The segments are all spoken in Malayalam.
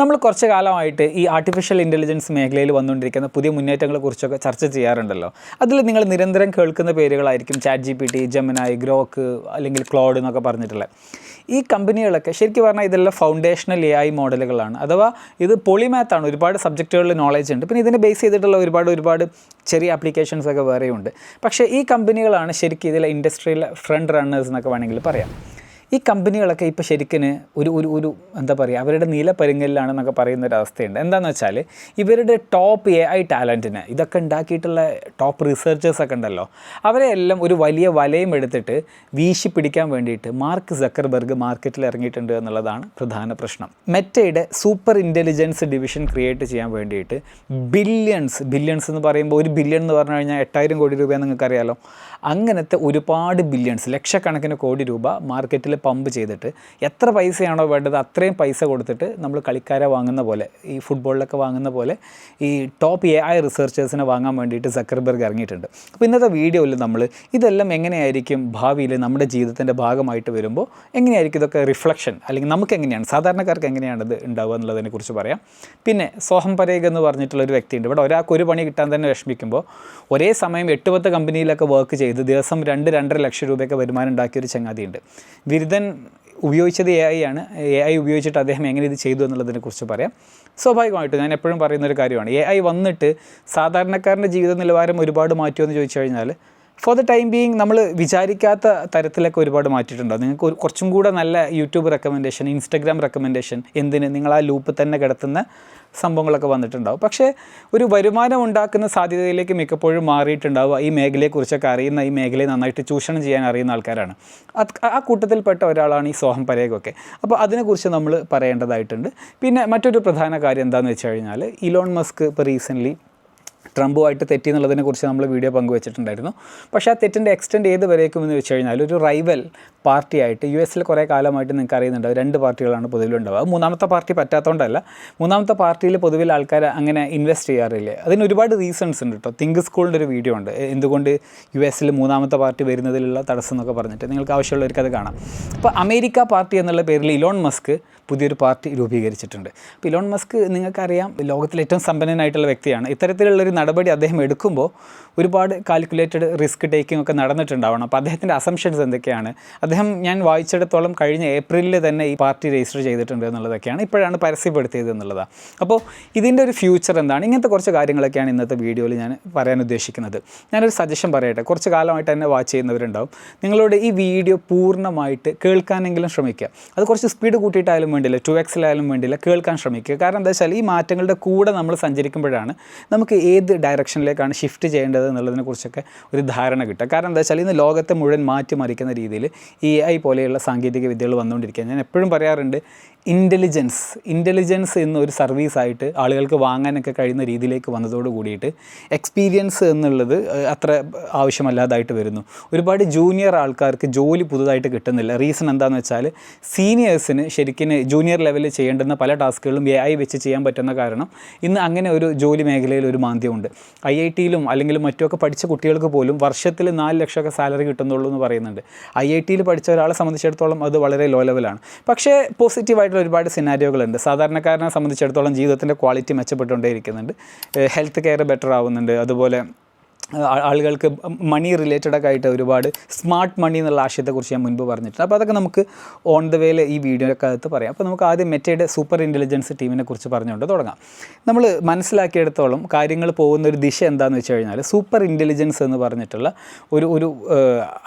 നമ്മൾ കുറച്ച് കാലമായിട്ട് ഈ ആർട്ടിഫിഷ്യൽ ഇന്റലിജൻസ് മേഖലയിൽ വന്നുകൊണ്ടിരിക്കുന്ന പുതിയ മുന്നേറ്റങ്ങളെ കുറിച്ചൊക്കെ ചർച്ച ചെയ്യാറുണ്ടല്ലോ. അതിൽ നിങ്ങൾ നിരന്തരം കേൾക്കുന്ന പേരുകളായിരിക്കും chat G P T Gemini Grok അല്ലെങ്കിൽ ക്ലോഡ് എന്നൊക്കെ പറഞ്ഞിട്ടുള്ളത്. ഈ കമ്പനികളൊക്കെ ശരിക്കും പറഞ്ഞാൽ ഇതെല്ലാം ഫൗണ്ടേഷണൽ എ ഐ മോഡലുകളാണ് അഥവാ ഇത് പൊളിമാത്താണ് ഒരുപാട് സബ്ജക്റ്റുകളിൽ നോളജ് ഉണ്ട്. പിന്നെ ഇതിനെ ബേസ് ചെയ്തിട്ടുള്ള ഒരുപാട് ഒരുപാട് ചെറിയ ആപ്ലിക്കേഷൻസ് ഒക്കെ വേറെയുണ്ട്. പക്ഷേ ഈ കമ്പനികളാണ് ശരിക്കും ഇതിലെ ഇൻഡസ്ട്രിയിലെ ഫ്രണ്ട് റണ്ണേഴ്സ് എന്നൊക്കെ വേണമെങ്കിൽ പറയാം. ഈ കമ്പനികളൊക്കെ ഇപ്പോൾ ശരിക്കും ഒരു ഒരു ഒരു എന്താ പറയുക അവരുടെ നീല പരുങ്ങലിലാണെന്നൊക്കെ പറയുന്ന ഒരു അവസ്ഥയുണ്ട് എന്താണെന്ന് വെച്ചാൽ ഇവരുടെ ടോപ്പ് എ ഐ ടാലന്റിന് ഇതൊക്കെ ഉണ്ടാക്കിയിട്ടുള്ള ടോപ്പ് റിസർച്ചേഴ്സ് ഒക്കെ ഉണ്ടല്ലോ അവരെ എല്ലാം ഒരു വലിയ വലയം എടുത്തിട്ട് വീശി പിടിക്കാൻ വേണ്ടിയിട്ട് മാർക്ക് സക്കർബർഗ് മാർക്കറ്റിൽ ഇറങ്ങിയിട്ടുണ്ട് എന്നുള്ളതാണ് പ്രധാന പ്രശ്നം. മെറ്റയുടെ സൂപ്പർ ഇന്റലിജൻസ് ഡിവിഷൻ ക്രിയേറ്റ് ചെയ്യാൻ വേണ്ടിയിട്ട് ബില്യൺസ് ബില്യൺസ് എന്ന് പറയുമ്പോൾ ഒരു ബില്യൺ എന്ന് പറഞ്ഞു കഴിഞ്ഞാൽ എട്ടായിരം കോടി രൂപയെന്ന് നിങ്ങൾക്കറിയാലോ. അങ്ങനത്തെ ഒരുപാട് ബില്യൺസ് ലക്ഷക്കണക്കിന് കോടി രൂപ മാർക്കറ്റിൽ പമ്പ് ചെയ്തിട്ട് എത്ര പൈസയാണോ വേണ്ടത് അത്രയും പൈസ കൊടുത്തിട്ട് നമ്മൾ കളിക്കാരെ വാങ്ങുന്ന പോലെ ഈ ഫുട്ബോളിലൊക്കെ വാങ്ങുന്ന പോലെ ഈ ടോപ്പ് എ ഐ റിസർച്ചേഴ്സിനെ വാങ്ങാൻ വേണ്ടിയിട്ട് സക്കർബർഗ് ഇറങ്ങിയിട്ടുണ്ട്. അപ്പോൾ ഇന്നത്തെ വീഡിയോയിൽ നമ്മൾ ഇതെല്ലാം എങ്ങനെയായിരിക്കും ഭാവിയിൽ നമ്മുടെ ജീവിതത്തിന്റെ ഭാഗമായിട്ട് വരുമ്പോൾ എങ്ങനെയായിരിക്കും ഇതൊക്കെ റിഫ്ലക്ഷൻ അല്ലെങ്കിൽ നമുക്ക് എങ്ങനെയാണ് സാധാരണക്കാർക്ക് എങ്ങനെയാണ് ഇത് ഉണ്ടാവുക എന്നുള്ളതിനെ കുറിച്ച് പറയാം. പിന്നെ സോഹം പരേഗ് എന്ന് പറഞ്ഞിട്ടുള്ള ഒരു വ്യക്തിയുണ്ട്. ഇവിടെ ഒരാൾക്ക് ഒരു പണി കിട്ടാൻ തന്നെ വിഷമിക്കുമ്പോൾ ഒരേ സമയം എട്ട് പത്ത് കമ്പനിയിലൊക്കെ വർക്ക് ചെയ്ത് ദിവസം രണ്ട് രണ്ടര ലക്ഷം രൂപയൊക്കെ വരുമാനം ഉണ്ടാക്കിയ ഒരു ചങ്ങാതിയുണ്ട്. ബിരുദൻ ഉപയോഗിച്ചത് എ ഐ ആണ്. എ ഐ ഉപയോഗിച്ചിട്ട് അദ്ദേഹം എങ്ങനെ ഇത് ചെയ്തു എന്നുള്ളതിനെ കുറിച്ച് പറയാം. സ്വാഭാവികമായിട്ടും ഞാൻ എപ്പോഴും പറയുന്ന ഒരു കാര്യമാണ്. എ ഐ വന്നിട്ട് സാധാരണക്കാരന്റെ ജീവിത നിലവാരം ഒരുപാട് മാറ്റുമെന്ന് ചോദിച്ചു കഴിഞ്ഞാൽ ഫോർ ദ ടൈം ബീങ് നമ്മൾ വിചാരിക്കാത്ത തരത്തിലൊക്കെ ഒരുപാട് മാറ്റിയിട്ടുണ്ടോ. നിങ്ങൾക്ക് കുറച്ചും കൂടെ നല്ല യൂട്യൂബ് റെക്കമെൻഡേഷൻ ഇൻസ്റ്റഗ്രാം റെക്കമെൻഡേഷൻ എന്തിന് നിങ്ങൾ ആ ലൂപ്പ് തന്നെ കിടത്തുന്ന സംഭവങ്ങളൊക്കെ വന്നിട്ടുണ്ടാവും. പക്ഷേ ഒരു വരുമാനം ഉണ്ടാക്കുന്ന സാധ്യതയിലേക്ക് മിക്കപ്പോഴും മാറിയിട്ടുണ്ടാവുക. ഈ മേഖലയെക്കുറിച്ചൊക്കെ അറിയുന്ന ഈ മേഖലയെ നന്നായിട്ട് ചൂഷണം ചെയ്യാൻ അറിയുന്ന ആൾക്കാരാണ്. ആ കൂട്ടത്തിൽപ്പെട്ട ഒരാളാണ് ഈ സോഹം പരേഖൊക്കെ അപ്പോൾ അതിനെക്കുറിച്ച് നമ്മൾ പറയേണ്ടതായിട്ടുണ്ട്. പിന്നെ മറ്റൊരു പ്രധാന കാര്യം എന്താണെന്ന് വെച്ച് കഴിഞ്ഞാൽ ഇലോൺ മസ്ക് ഇപ്പോൾ റീസെന്റ്ലി ട്രംപുമായിട്ട് തെറ്റി എന്നുള്ളതിനെക്കുറിച്ച് നമ്മൾ വീഡിയോ പങ്കുവച്ചിട്ടുണ്ടായിരുന്നു. പക്ഷേ ആ തെറ്റിന്റെ എക്സ്റ്റെൻഡ് ഏത് വരേക്കും എന്ന് വെച്ച് കഴിഞ്ഞാൽ ഒരു റൈവൽ പാർട്ടിയായിട്ട് യു എസിൽ കുറേ കാലമായിട്ട് നിങ്ങൾക്ക് അറിയുന്നുണ്ട്. രണ്ട് പാർട്ടികളാണ് പൊതുവിലുണ്ടാവുക. മൂന്നാമത്തെ പാർട്ടി പറ്റാത്തതുകൊണ്ടല്ല മൂന്നാമത്തെ പാർട്ടിയിൽ പൊതുവിൽ ആൾക്കാർ അങ്ങനെ ഇൻവെസ്റ്റ് ചെയ്യാറില്ല. അതിന് ഒരുപാട് റീസൺസ് ഉണ്ട് കേട്ടോ തിങ്ക് സ്കൂളിന്റെ ഒരു വീഡിയോ ഉണ്ട്. എന്തുകൊണ്ട് യു എസിൽ മൂന്നാമത്തെ പാർട്ടി വരുന്നതിലുള്ള തടസ്സം എന്നൊക്കെ പറഞ്ഞിട്ട് നിങ്ങൾക്ക് ആവശ്യമുള്ളവർക്ക് അത് കാണാം. അപ്പോൾ അമേരിക്ക പാർട്ടി എന്നുള്ള പേരിൽ ഇലോൺ മസ്ക് പുതിയൊരു പാർട്ടി രൂപീകരിച്ചിട്ടുണ്ട്. അപ്പോൾ ഇലോൺ മസ്ക് നിങ്ങൾക്കറിയാം ലോകത്തിലെ ഏറ്റവും സമ്പന്നനായിട്ടുള്ള വ്യക്തിയാണ്. ഇത്തരത്തിലുള്ളൊരു നടപടി അദ്ദേഹം എടുക്കുമ്പോൾ ഒരുപാട് കാൽക്കുലേറ്റഡ് റിസ്ക് ടേക്കിംഗ് ഒക്കെ നടന്നിട്ടുണ്ടാവണം. അപ്പോൾ അദ്ദേഹത്തിന്റെ അസംഷൻസ് എന്തൊക്കെയാണ്? അദ്ദേഹം ഞാൻ വായിച്ചിടത്തോളം കഴിഞ്ഞ ഏപ്രിലിൽ തന്നെ ഈ പാർട്ടി രജിസ്റ്റർ ചെയ്തിട്ടുണ്ട് എന്നുള്ളതൊക്കെയാണ് ഇപ്പോഴാണ് പരസ്യപ്പെടുത്തിയത് എന്നുള്ളതാണ് അപ്പോൾ ഇതിന്റെ ഒരു ഫ്യൂച്ചർ എന്താണ്? ഇങ്ങനത്തെ കുറച്ച് കാര്യങ്ങളൊക്കെയാണ് ഇന്നത്തെ വീഡിയോയിൽ ഞാൻ പറയാൻ ഉദ്ദേശിക്കുന്നത്. ഞാനൊരു സജഷൻ പറയട്ടെ? കുറച്ച് കാലമായിട്ട് തന്നെ വാച്ച് ചെയ്യുന്നവരുണ്ടാവും. നിങ്ങളോട് ഈ വീഡിയോ പൂർണമായിട്ട് കേൾക്കാനെങ്കിലും ശ്രമിക്കുക. അത് കുറച്ച് സ്പീഡ് കൂട്ടിയിട്ടായാലും വേണ്ടില്ല ടു എക്സിലായാലും വേണ്ടില്ല കേൾക്കാൻ ശ്രമിക്കുക. കാരണം എന്താ വെച്ചാൽ ഈ മാറ്റങ്ങളുടെ കൂടെ നമ്മൾ സഞ്ചരിക്കുമ്പോഴാണ് നമുക്ക് ഏത് ഡയറക്ഷനിലേക്കാണ് ഷിഫ്റ്റ് ചെയ്യേണ്ടത് എന്നുള്ളതിനെക്കുറിച്ചൊക്കെ ഒരു ധാരണ കിട്ടുക. കാരണം എന്താ വെച്ചാൽ ഇന്ന് ലോകത്തെ മുഴുവൻ മാറ്റിമറിക്കുന്ന രീതിയിൽ ഈ ഐ പോലെയുള്ള സാങ്കേതിക വിദ്യകൾ വന്നുകൊണ്ടിരിക്കുക ഞാൻ എപ്പോഴും പറയാറുണ്ട് ഇന്റലിജൻസ് ഇന്റലിജൻസ് എന്നൊരു സർവീസായിട്ട് ആളുകൾക്ക് വാങ്ങാനൊക്കെ കഴിയുന്ന രീതിയിലേക്ക് വന്നതോട് കൂടിയിട്ട് എക്സ്പീരിയൻസ് എന്നുള്ളത് അത്ര ആവശ്യമല്ലാതായിട്ട് വരുന്നു. ഒരുപാട് ജൂനിയർ ആൾക്കാർക്ക് ജോലി പുതുതായിട്ട് കിട്ടുന്നില്ല. റീസൺ എന്താണെന്ന് വെച്ചാൽ സീനിയേഴ്സിന് ശരിക്കും ജൂനിയർ ലെവലിൽ ചെയ്യേണ്ടുന്ന പല ടാസ്കുകളും എ ഐ വെച്ച് ചെയ്യാൻ പറ്റുന്ന കാരണം ഇന്ന് അങ്ങനെ ഒരു ജോലി മേഖലയിൽ ഒരു മാന്ദ്യമുണ്ട്. ഐ ഐ ടിയിലും അല്ലെങ്കിൽ മറ്റുമൊക്കെ പഠിച്ച കുട്ടികൾക്ക് പോലും വർഷത്തിൽ നാല് ലക്ഷമൊക്കെ സാലറി കിട്ടുന്നുള്ളൂ എന്ന് പറയുന്നുണ്ട്. ഐ ഐ ടിയിൽ പഠിച്ച ഒരാളെ സംബന്ധിച്ചിടത്തോളം അത് വളരെ ലോ ലെവലാണ് പക്ഷേ പോസിറ്റീവായിട്ടുള്ള ഒരുപാട് സിനാരിയോകളുണ്ട് സാധാരണക്കാരനെ സംബന്ധിച്ചിടത്തോളം ജീവിതത്തിന്റെ ക്വാളിറ്റി മെച്ചപ്പെട്ടുകൊണ്ടേയിരിക്കുന്നുണ്ട്. ഹെൽത്ത് കെയർ ബെറ്റർ ആവുന്നുണ്ട്. അതുപോലെ ആളുകൾക്ക് മണി റിലേറ്റഡ് ഒക്കെ ആയിട്ട് ഒരുപാട് സ്മാർട്ട് മണി എന്നുള്ള ആശയത്തെക്കുറിച്ച് ഞാൻ മുൻപ് പറഞ്ഞിട്ടുണ്ട്. അപ്പോൾ അതൊക്കെ നമുക്ക് ഓൺ ദ വേയിൽ ഈ വീഡിയോയൊക്കെ അകത്ത് പറയാം. അപ്പോൾ നമുക്ക് ആദ്യം മെറ്റയുടെ സൂപ്പർ ഇന്റലിജൻസ് ടീമിനെ കുറിച്ച് പറഞ്ഞുകൊണ്ട് തുടങ്ങാം. നമ്മൾ മനസ്സിലാക്കിയെടുത്തോളം കാര്യങ്ങൾ പോകുന്ന ഒരു ദിശ എന്താണെന്ന് വെച്ച് കഴിഞ്ഞാൽ സൂപ്പർ ഇന്റലിജൻസ് എന്ന് പറഞ്ഞിട്ടുള്ള ഒരു ഒരു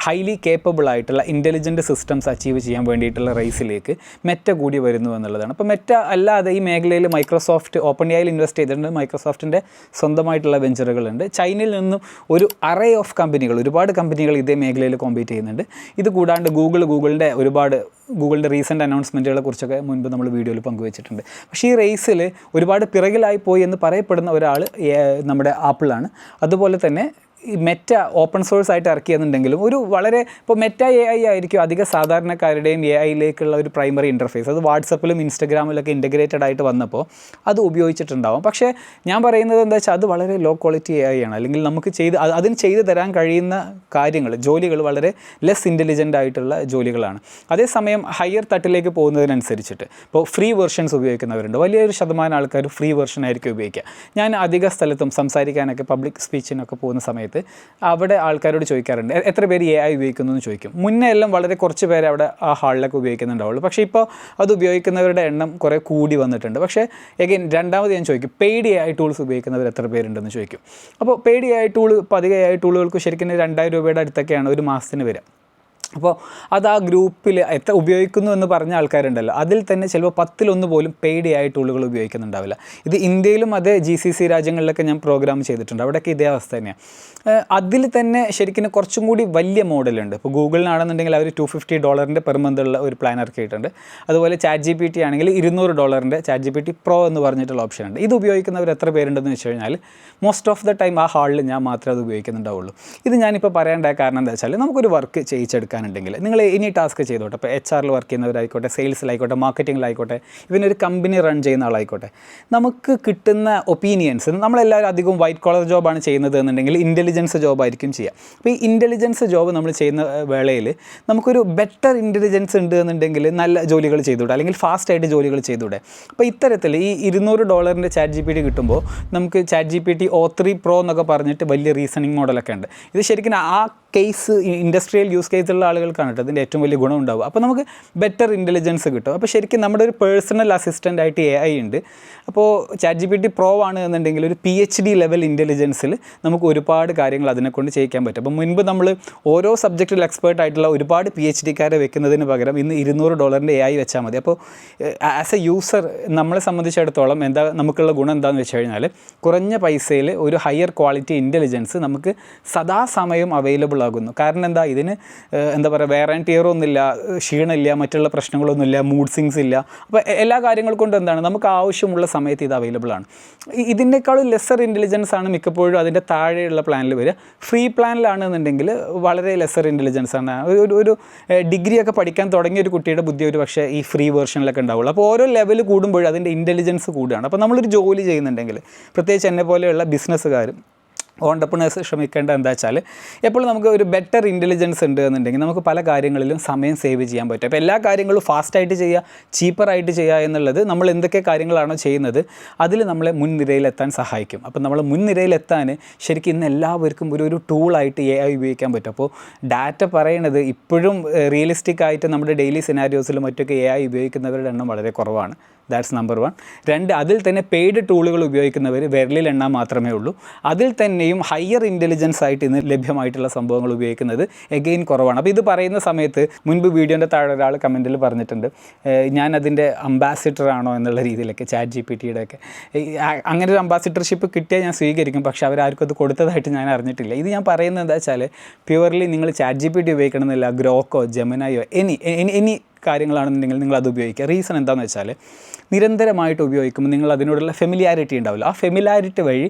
ഹൈലി കേപ്പബിൾ ആയിട്ടുള്ള ഇന്റലിജന്റ് സിസ്റ്റംസ് അച്ചീവ് ചെയ്യാൻ വേണ്ടിയിട്ടുള്ള റേസിലേക്ക് മെറ്റ കൂടി വരുന്നു എന്നുള്ളതാണ്. അപ്പോൾ മെറ്റ അല്ലാതെ ഈ മേഖലയിൽ മൈക്രോസോഫ്റ്റ് ഓപ്പൺ ഐയിൽ ഇൻവെസ്റ്റ് ചെയ്തിട്ടുണ്ട്. മൈക്രോസോഫ്റ്റിന്റെ സ്വന്തമായിട്ടുള്ള വെഞ്ചറുകളുണ്ട് ചൈനയിൽ നിന്നും ഒരു അറേ ഓഫ് കമ്പനികൾ ഒരുപാട് കമ്പനികൾ ഇതേ മേഖലയിൽ കോമ്പീറ്റ് ചെയ്യുന്നുണ്ട്. ഇത് കൂടാണ്ട് ഗൂഗിൾ ഗൂഗിളിന്റെ ഒരുപാട് ഗൂഗിളിന്റെ റീസെന്റ് അനൗൺസ്മെന്റുകളെ കുറിച്ചൊക്കെ മുൻപ് നമ്മൾ വീഡിയോയിൽ പങ്കുവച്ചിട്ടുണ്ട്. പക്ഷേ ഈ റേസിൽ ഒരുപാട് പിറകിലായി പോയി എന്ന് പറയപ്പെടുന്ന ഒരാൾ നമ്മുടെ ആപ്പിളാണ് അതുപോലെ തന്നെ ഈ മെറ്റ ഓപ്പൺ സോഴ്സ് ആയിട്ട് ഇറക്കിയെന്നുണ്ടെങ്കിലും ഒരു വളരെ ഇപ്പോൾ മെറ്റ എ ഐ ആയിരിക്കും അധിക സാധാരണക്കാരുടെയും എ ഐയിലേക്കുള്ള ഒരു പ്രൈമറി ഇന്റർഫേസ് അത് വാട്സപ്പിലും ഇൻസ്റ്റഗ്രാമിലൊക്കെ ഇന്റഗ്രേറ്റഡ് ആയിട്ട് വന്നപ്പോൾ അത് ഉപയോഗിച്ചിട്ടുണ്ടാവും. പക്ഷേ ഞാൻ പറയുന്നത് എന്താ വെച്ചാൽ അത് വളരെ ലോ ക്വാളിറ്റി എ ആണ്. അല്ലെങ്കിൽ നമുക്ക് ചെയ്ത് അതിന് ചെയ്തു തരാൻ കഴിയുന്ന കാര്യങ്ങൾ ജോലികൾ വളരെ ലെസ് ഇന്റലിജന്റ് ആയിട്ടുള്ള ജോലികളാണ്. അതേസമയം ഹയർ തട്ടിലേക്ക് പോകുന്നതിനനുസരിച്ചിട്ട് ഇപ്പോൾ ഫ്രീ വെർഷൻസ് ഉപയോഗിക്കുന്നവരുണ്ട്. വലിയൊരു ശതമാനം ആൾക്കാർ ഫ്രീ വെർഷൻ ആയിരിക്കും ഉപയോഗിക്കുക. ഞാൻ അധിക സ്ഥലത്തും സംസാരിക്കാനൊക്കെ പബ്ലിക് സ്പീച്ചിനൊക്കെ പോകുന്ന സമയത്ത് അവിടെ ആൾക്കാരോട് ചോദിക്കാറുണ്ട്. "എ- എത്ര പേര് എ ഐ ഉപയോഗിക്കുന്നു എന്ന് ചോദിക്കും. മുന്നേ എല്ലാം വളരെ കുറച്ച് പേര് അവിടെ ആ ഹാളിലൊക്കെ ഉപയോഗിക്കുന്നുണ്ടാവുള്ളൂ. പക്ഷേ ഇപ്പോൾ അത് ഉപയോഗിക്കുന്നവരുടെ എണ്ണം കുറേ കൂടി വന്നിട്ടുണ്ട്. പക്ഷേ എഗൈൻ രണ്ടാമത് ഞാൻ ചോദിക്കും പെയ്ഡ് എ ഐ ടൂൾസ് ഉപയോഗിക്കുന്നവർ എത്ര പേരുണ്ടെന്ന് ചോദിക്കും. അപ്പോൾ പെയ്ഡ് എ ഐ ടൂൾ അധിക എ ഐ ടൂളുകൾക്ക് ശരിക്കും രണ്ടായിരം രൂപയുടെ അടുത്തൊക്കെയാണ് ഒരു മാസത്തിന് വരിക. അപ്പോൾ അത് ആ ഗ്രൂപ്പിൽ എത്ര ഉപയോഗിക്കുന്നു എന്ന് പറഞ്ഞ ആൾക്കാരുണ്ടല്ലോ അതിൽ തന്നെ ചിലപ്പോൾ പത്തിലൊന്ന് പോലും പെയ്ഡ് ആയി ടൂളുകൾ ഉപയോഗിക്കുന്നുണ്ടാവില്ല. ഇത് ഇന്ത്യയിലും അതേ ജി സി സി രാജ്യങ്ങളിലൊക്കെ ഞാൻ പ്രോഗ്രാം ചെയ്തിട്ടുണ്ട്. അവിടെയൊക്കെ ഇതേ അവസ്ഥ തന്നെയാണ് അതിൽ തന്നെ ശരിക്കും കുറച്ചും കൂടി വലിയ മോഡലുണ്ട്. ഇപ്പോൾ ഗൂഗിളിനാണെന്നുണ്ടെങ്കിൽ അവർ ടു ഫിഫ്റ്റി ഡോളറിന്റെ പെർ മന്ത് ഉള്ള ഒരു പ്ലാൻ ഇറക്കിയിട്ടുണ്ട്. അതുപോലെ ചാറ്റ് ജി പി ടി ആണെങ്കിൽ ഇരുന്നൂറ് ഡോളറിന്റെ chat G P T pro എന്ന് പറഞ്ഞിട്ടുള്ള ഓപ്ഷൻ ഉണ്ട്. ഇത് ഉപയോഗിക്കുന്നവർ എത്ര പേരുണ്ടെന്ന് വെച്ച് കഴിഞ്ഞാൽ മോസ്റ്റ് ഓഫ് ദ ടൈം ആ ഹാളിൽ ഞാൻ മാത്രമേ അത് ഉപയോഗിക്കുന്നുണ്ടാവുള്ളൂ. ഇത് ഞാനിപ്പോൾ പറയേണ്ട കാരണം എന്താ വെച്ചാൽ നമുക്കൊരു വർക്ക് ചെയ്യിച്ചെടുക്കാനുണ്ടെങ്കിൽ നിങ്ങൾ ഇനി ടാസ്ക് ചെയ്തോട്ടെ. ഇപ്പോൾ എച്ച് ആറിൽ വർക്ക് ചെയ്യുന്നവരായിക്കോട്ടെ സെയിൽസിലായിക്കോട്ടെ മാർക്കറ്റിങ്ങിലായിക്കോട്ടെ ഇവൻ ഒരു കമ്പനി റൺ ചെയ്യുന്ന ആളായിക്കോട്ടെ നമുക്ക് കിട്ടുന്ന ഒപ്പീനിയൻസ് നമ്മളെല്ലാവരും അധികം വൈറ്റ് കോളർ ജോബാണ് ചെയ്യുന്നത് എന്നുണ്ടെങ്കിൽ ഇന്റലിജൻസ് ജോബായിരിക്കും ചെയ്യുക. അപ്പോൾ ഈ ഇന്റലിജൻസ് ജോബ് നമ്മൾ ചെയ്യുന്ന വേളയിൽ നമുക്കൊരു ബെറ്റർ ഇന്റലിജൻസ് ഉണ്ട് എന്നുണ്ടെങ്കിൽ നല്ല ജോലികൾ ചെയ്തുകൂടെ അല്ലെങ്കിൽ ഫാസ്റ്റായിട്ട് ജോലികൾ ചെയ്തുകൂടെ. അപ്പോൾ ഇത്തരത്തിൽ ഈ ഇരുന്നൂറ് ഡോളറിന്റെ ചാറ്റ് ജി പി ടി കിട്ടുമ്പോൾ നമുക്ക് chat G P T o three pro എന്നൊക്കെ പറഞ്ഞിട്ട് വലിയ റീസണിങ് മോഡലൊക്കെ ഉണ്ട്. ഇത് ശരിക്കും ആ കേസ് ഇൻഡസ്ട്രിയൽ യൂസ് കേസുള്ള ആളുകൾക്കാണ് കേട്ടോ അതിന്റെ ഏറ്റവും വലിയ ഗുണം ഉണ്ടാവും അപ്പോൾ നമുക്ക് ബെറ്റർ ഇന്റലിജൻസ് കിട്ടും. അപ്പോൾ ശരിക്കും നമ്മുടെ ഒരു പേഴ്സണൽ അസിസ്റ്റന്റ് ആയിട്ട് എ ഐ ഉണ്ട്. അപ്പോൾ chat G P T pro ആണ് എന്നുണ്ടെങ്കിൽ ഒരു പി എച്ച് ഡി ലെവൽ ഇന്റലിജൻസിൽ നമുക്ക് ഒരുപാട് കാര്യങ്ങൾ അതിനെക്കൊണ്ട് ചെയ്യിക്കാൻ പറ്റും. അപ്പോൾ മുൻപ് നമ്മൾ ഓരോ സബ്ജക്റ്റിൽ എക്സ്പേർട്ട് ആയിട്ടുള്ള ഒരുപാട് പി എച്ച് ഡിക്കാരെ വെക്കുന്നതിന് പകരം ഇന്ന് ഇരുന്നൂറ് ഡോളറിന്റെ എ ഐ വെച്ചാൽ മതി. അപ്പോൾ ആസ് എ യൂസർ നമ്മളെ സംബന്ധിച്ചിടത്തോളം എന്താ നമുക്കുള്ള ഗുണം എന്താണെന്ന് വെച്ച് കഴിഞ്ഞാൽ കുറഞ്ഞ പൈസയിൽ ഒരു ഹയർ ക്വാളിറ്റി ഇന്റലിജൻസ് നമുക്ക് സദാസമയം അവൈലബിൾ ആകുന്നു. കാരണം എന്താ? ഇതിന് എന്താ പറയുക വേറെ ടിയറോ ഒന്നുമില്ല ക്ഷീണമില്ല മറ്റുള്ള പ്രശ്നങ്ങളൊന്നുമില്ല മൂഡ് സിങ്സ് ഇല്ല. അപ്പോൾ എല്ലാ കാര്യങ്ങൾ കൊണ്ടും എന്താണ്? നമുക്ക് ആവശ്യമുള്ള സമയത്ത് ഇത് അവൈലബിൾ ആണ്. ഇതിനേക്കാളും ലെസർ ഇന്റലിജൻസ് ആണ് മിക്കപ്പോഴും അതിന്റെ താഴെയുള്ള പ്ലാനിൽ വരിക. ഫ്രീ പ്ലാനിലാണെന്നുണ്ടെങ്കിൽ വളരെ ലെസർ ഇന്റലിജൻസ് ആണ്. ഒരു- ഒരു ഡിഗ്രിയൊക്കെ പഠിക്കാൻ തുടങ്ങിയ ഒരു കുട്ടിയുടെ ബുദ്ധി ഒരു പക്ഷേ ഈ ഫ്രീ വേർഷനിലൊക്കെ ഉണ്ടാവുള്ളൂ. അപ്പോൾ ഓരോ ലെവൽ കൂടുമ്പോഴും അതിന്റെ ഇന്റലിജൻസ് കൂടുകയാണ്. അപ്പോൾ നമ്മളൊരു ജോലി ചെയ്യുന്നുണ്ടെങ്കിൽ പ്രത്യേകിച്ച് എന്നെ പോലെയുള്ള ബിസിനസ്സുകാർ ഓണ്ടർപ്രണേഴ്സ് ശ്രമിക്കേണ്ടത് എന്താ വെച്ചാൽ എപ്പോഴും നമുക്ക് ഒരു ബെറ്റർ ഇന്റലിജൻസ് ഉണ്ട് എന്നുണ്ടെങ്കിൽ നമുക്ക് പല കാര്യങ്ങളിലും സമയം സേവ് ചെയ്യാൻ പറ്റും. അപ്പോൾ എല്ലാ കാര്യങ്ങളും ഫാസ്റ്റായിട്ട് ചെയ്യുക ചീപ്പറായിട്ട് ചെയ്യുക എന്നുള്ളത് നമ്മൾ എന്തൊക്കെ കാര്യങ്ങളാണോ ചെയ്യുന്നത് അതിൽ നമ്മളെ മുൻനിരയിലെത്താൻ സഹായിക്കും. അപ്പോൾ നമ്മൾ മുൻനിരയിലെത്താൻ ശരിക്കും ഇന്ന് എല്ലാവർക്കും ഒരു ഒരു ടൂളായിട്ട് എ ഐ ഉപയോഗിക്കാൻ പറ്റും. അപ്പോൾ ഡാറ്റ പറയണത് ഇപ്പോഴും റിയലിസ്റ്റിക് ആയിട്ട് നമ്മുടെ ഡെയിലി സിനാരിയോസിലും മറ്റൊക്കെ എ ഐ ഉപയോഗിക്കുന്നവരുടെ എണ്ണം വളരെ കുറവാണ്. ദാറ്റ്സ് നമ്പർ വൺ രണ്ട് അതിൽ തന്നെ പെയ്ഡ് ടൂളുകൾ ഉപയോഗിക്കുന്നവർ വിരലിൽ എണ്ണാൻ മാത്രമേ ഉള്ളൂ. അതിൽ തന്നെയും ഹയർ ഇന്റലിജൻസ് ആയിട്ട് ഇന്ന് ലഭ്യമായിട്ടുള്ള സംഭവങ്ങൾ ഉപയോഗിക്കുന്നത് എഗെയിൻ കുറവാണ്. അപ്പോൾ ഇത് പറയുന്ന സമയത്ത് മുൻപ് വീഡിയോന്റെ താഴെ ഒരാൾ കമന്റിൽ പറഞ്ഞിട്ടുണ്ട് ഞാൻ അതിന്റെ അംബാസിഡർ ആണോ എന്നുള്ള രീതിയിലൊക്കെ ചാറ്റ് ജി പി ടിയുടെ ഒക്കെ അങ്ങനെ ഒരു അംബാസിഡർഷിപ്പ് കിട്ടിയാൽ ഞാൻ സ്വീകരിക്കും പക്ഷേ അവരാർക്കും അത് കൊടുത്തതായിട്ട് ഞാൻ അറിഞ്ഞിട്ടില്ല. ഇത് ഞാൻ പറയുന്നത് എന്താ വെച്ചാൽ പ്യുവർലി നിങ്ങൾ ചാറ്റ് ജി പി ടി ഉപയോഗിക്കണമെന്നില്ല ഗ്രോക്കോ ജെമിനായോ എനി എനി എനി കാര്യങ്ങളാണെന്നുണ്ടെങ്കിൽ നിങ്ങൾ അത് ഉപയോഗിക്കുക. റീസൺ എന്താണെന്ന് വെച്ചാൽ നിരന്തരമായിട്ട് ഉപയോഗിക്കുമ്പോൾ നിങ്ങൾ അതിനോടുള്ള ഫെമിലിയാരിറ്റി ഉണ്ടാവില്ല. ആ ഫെമിലാരിറ്റി വഴി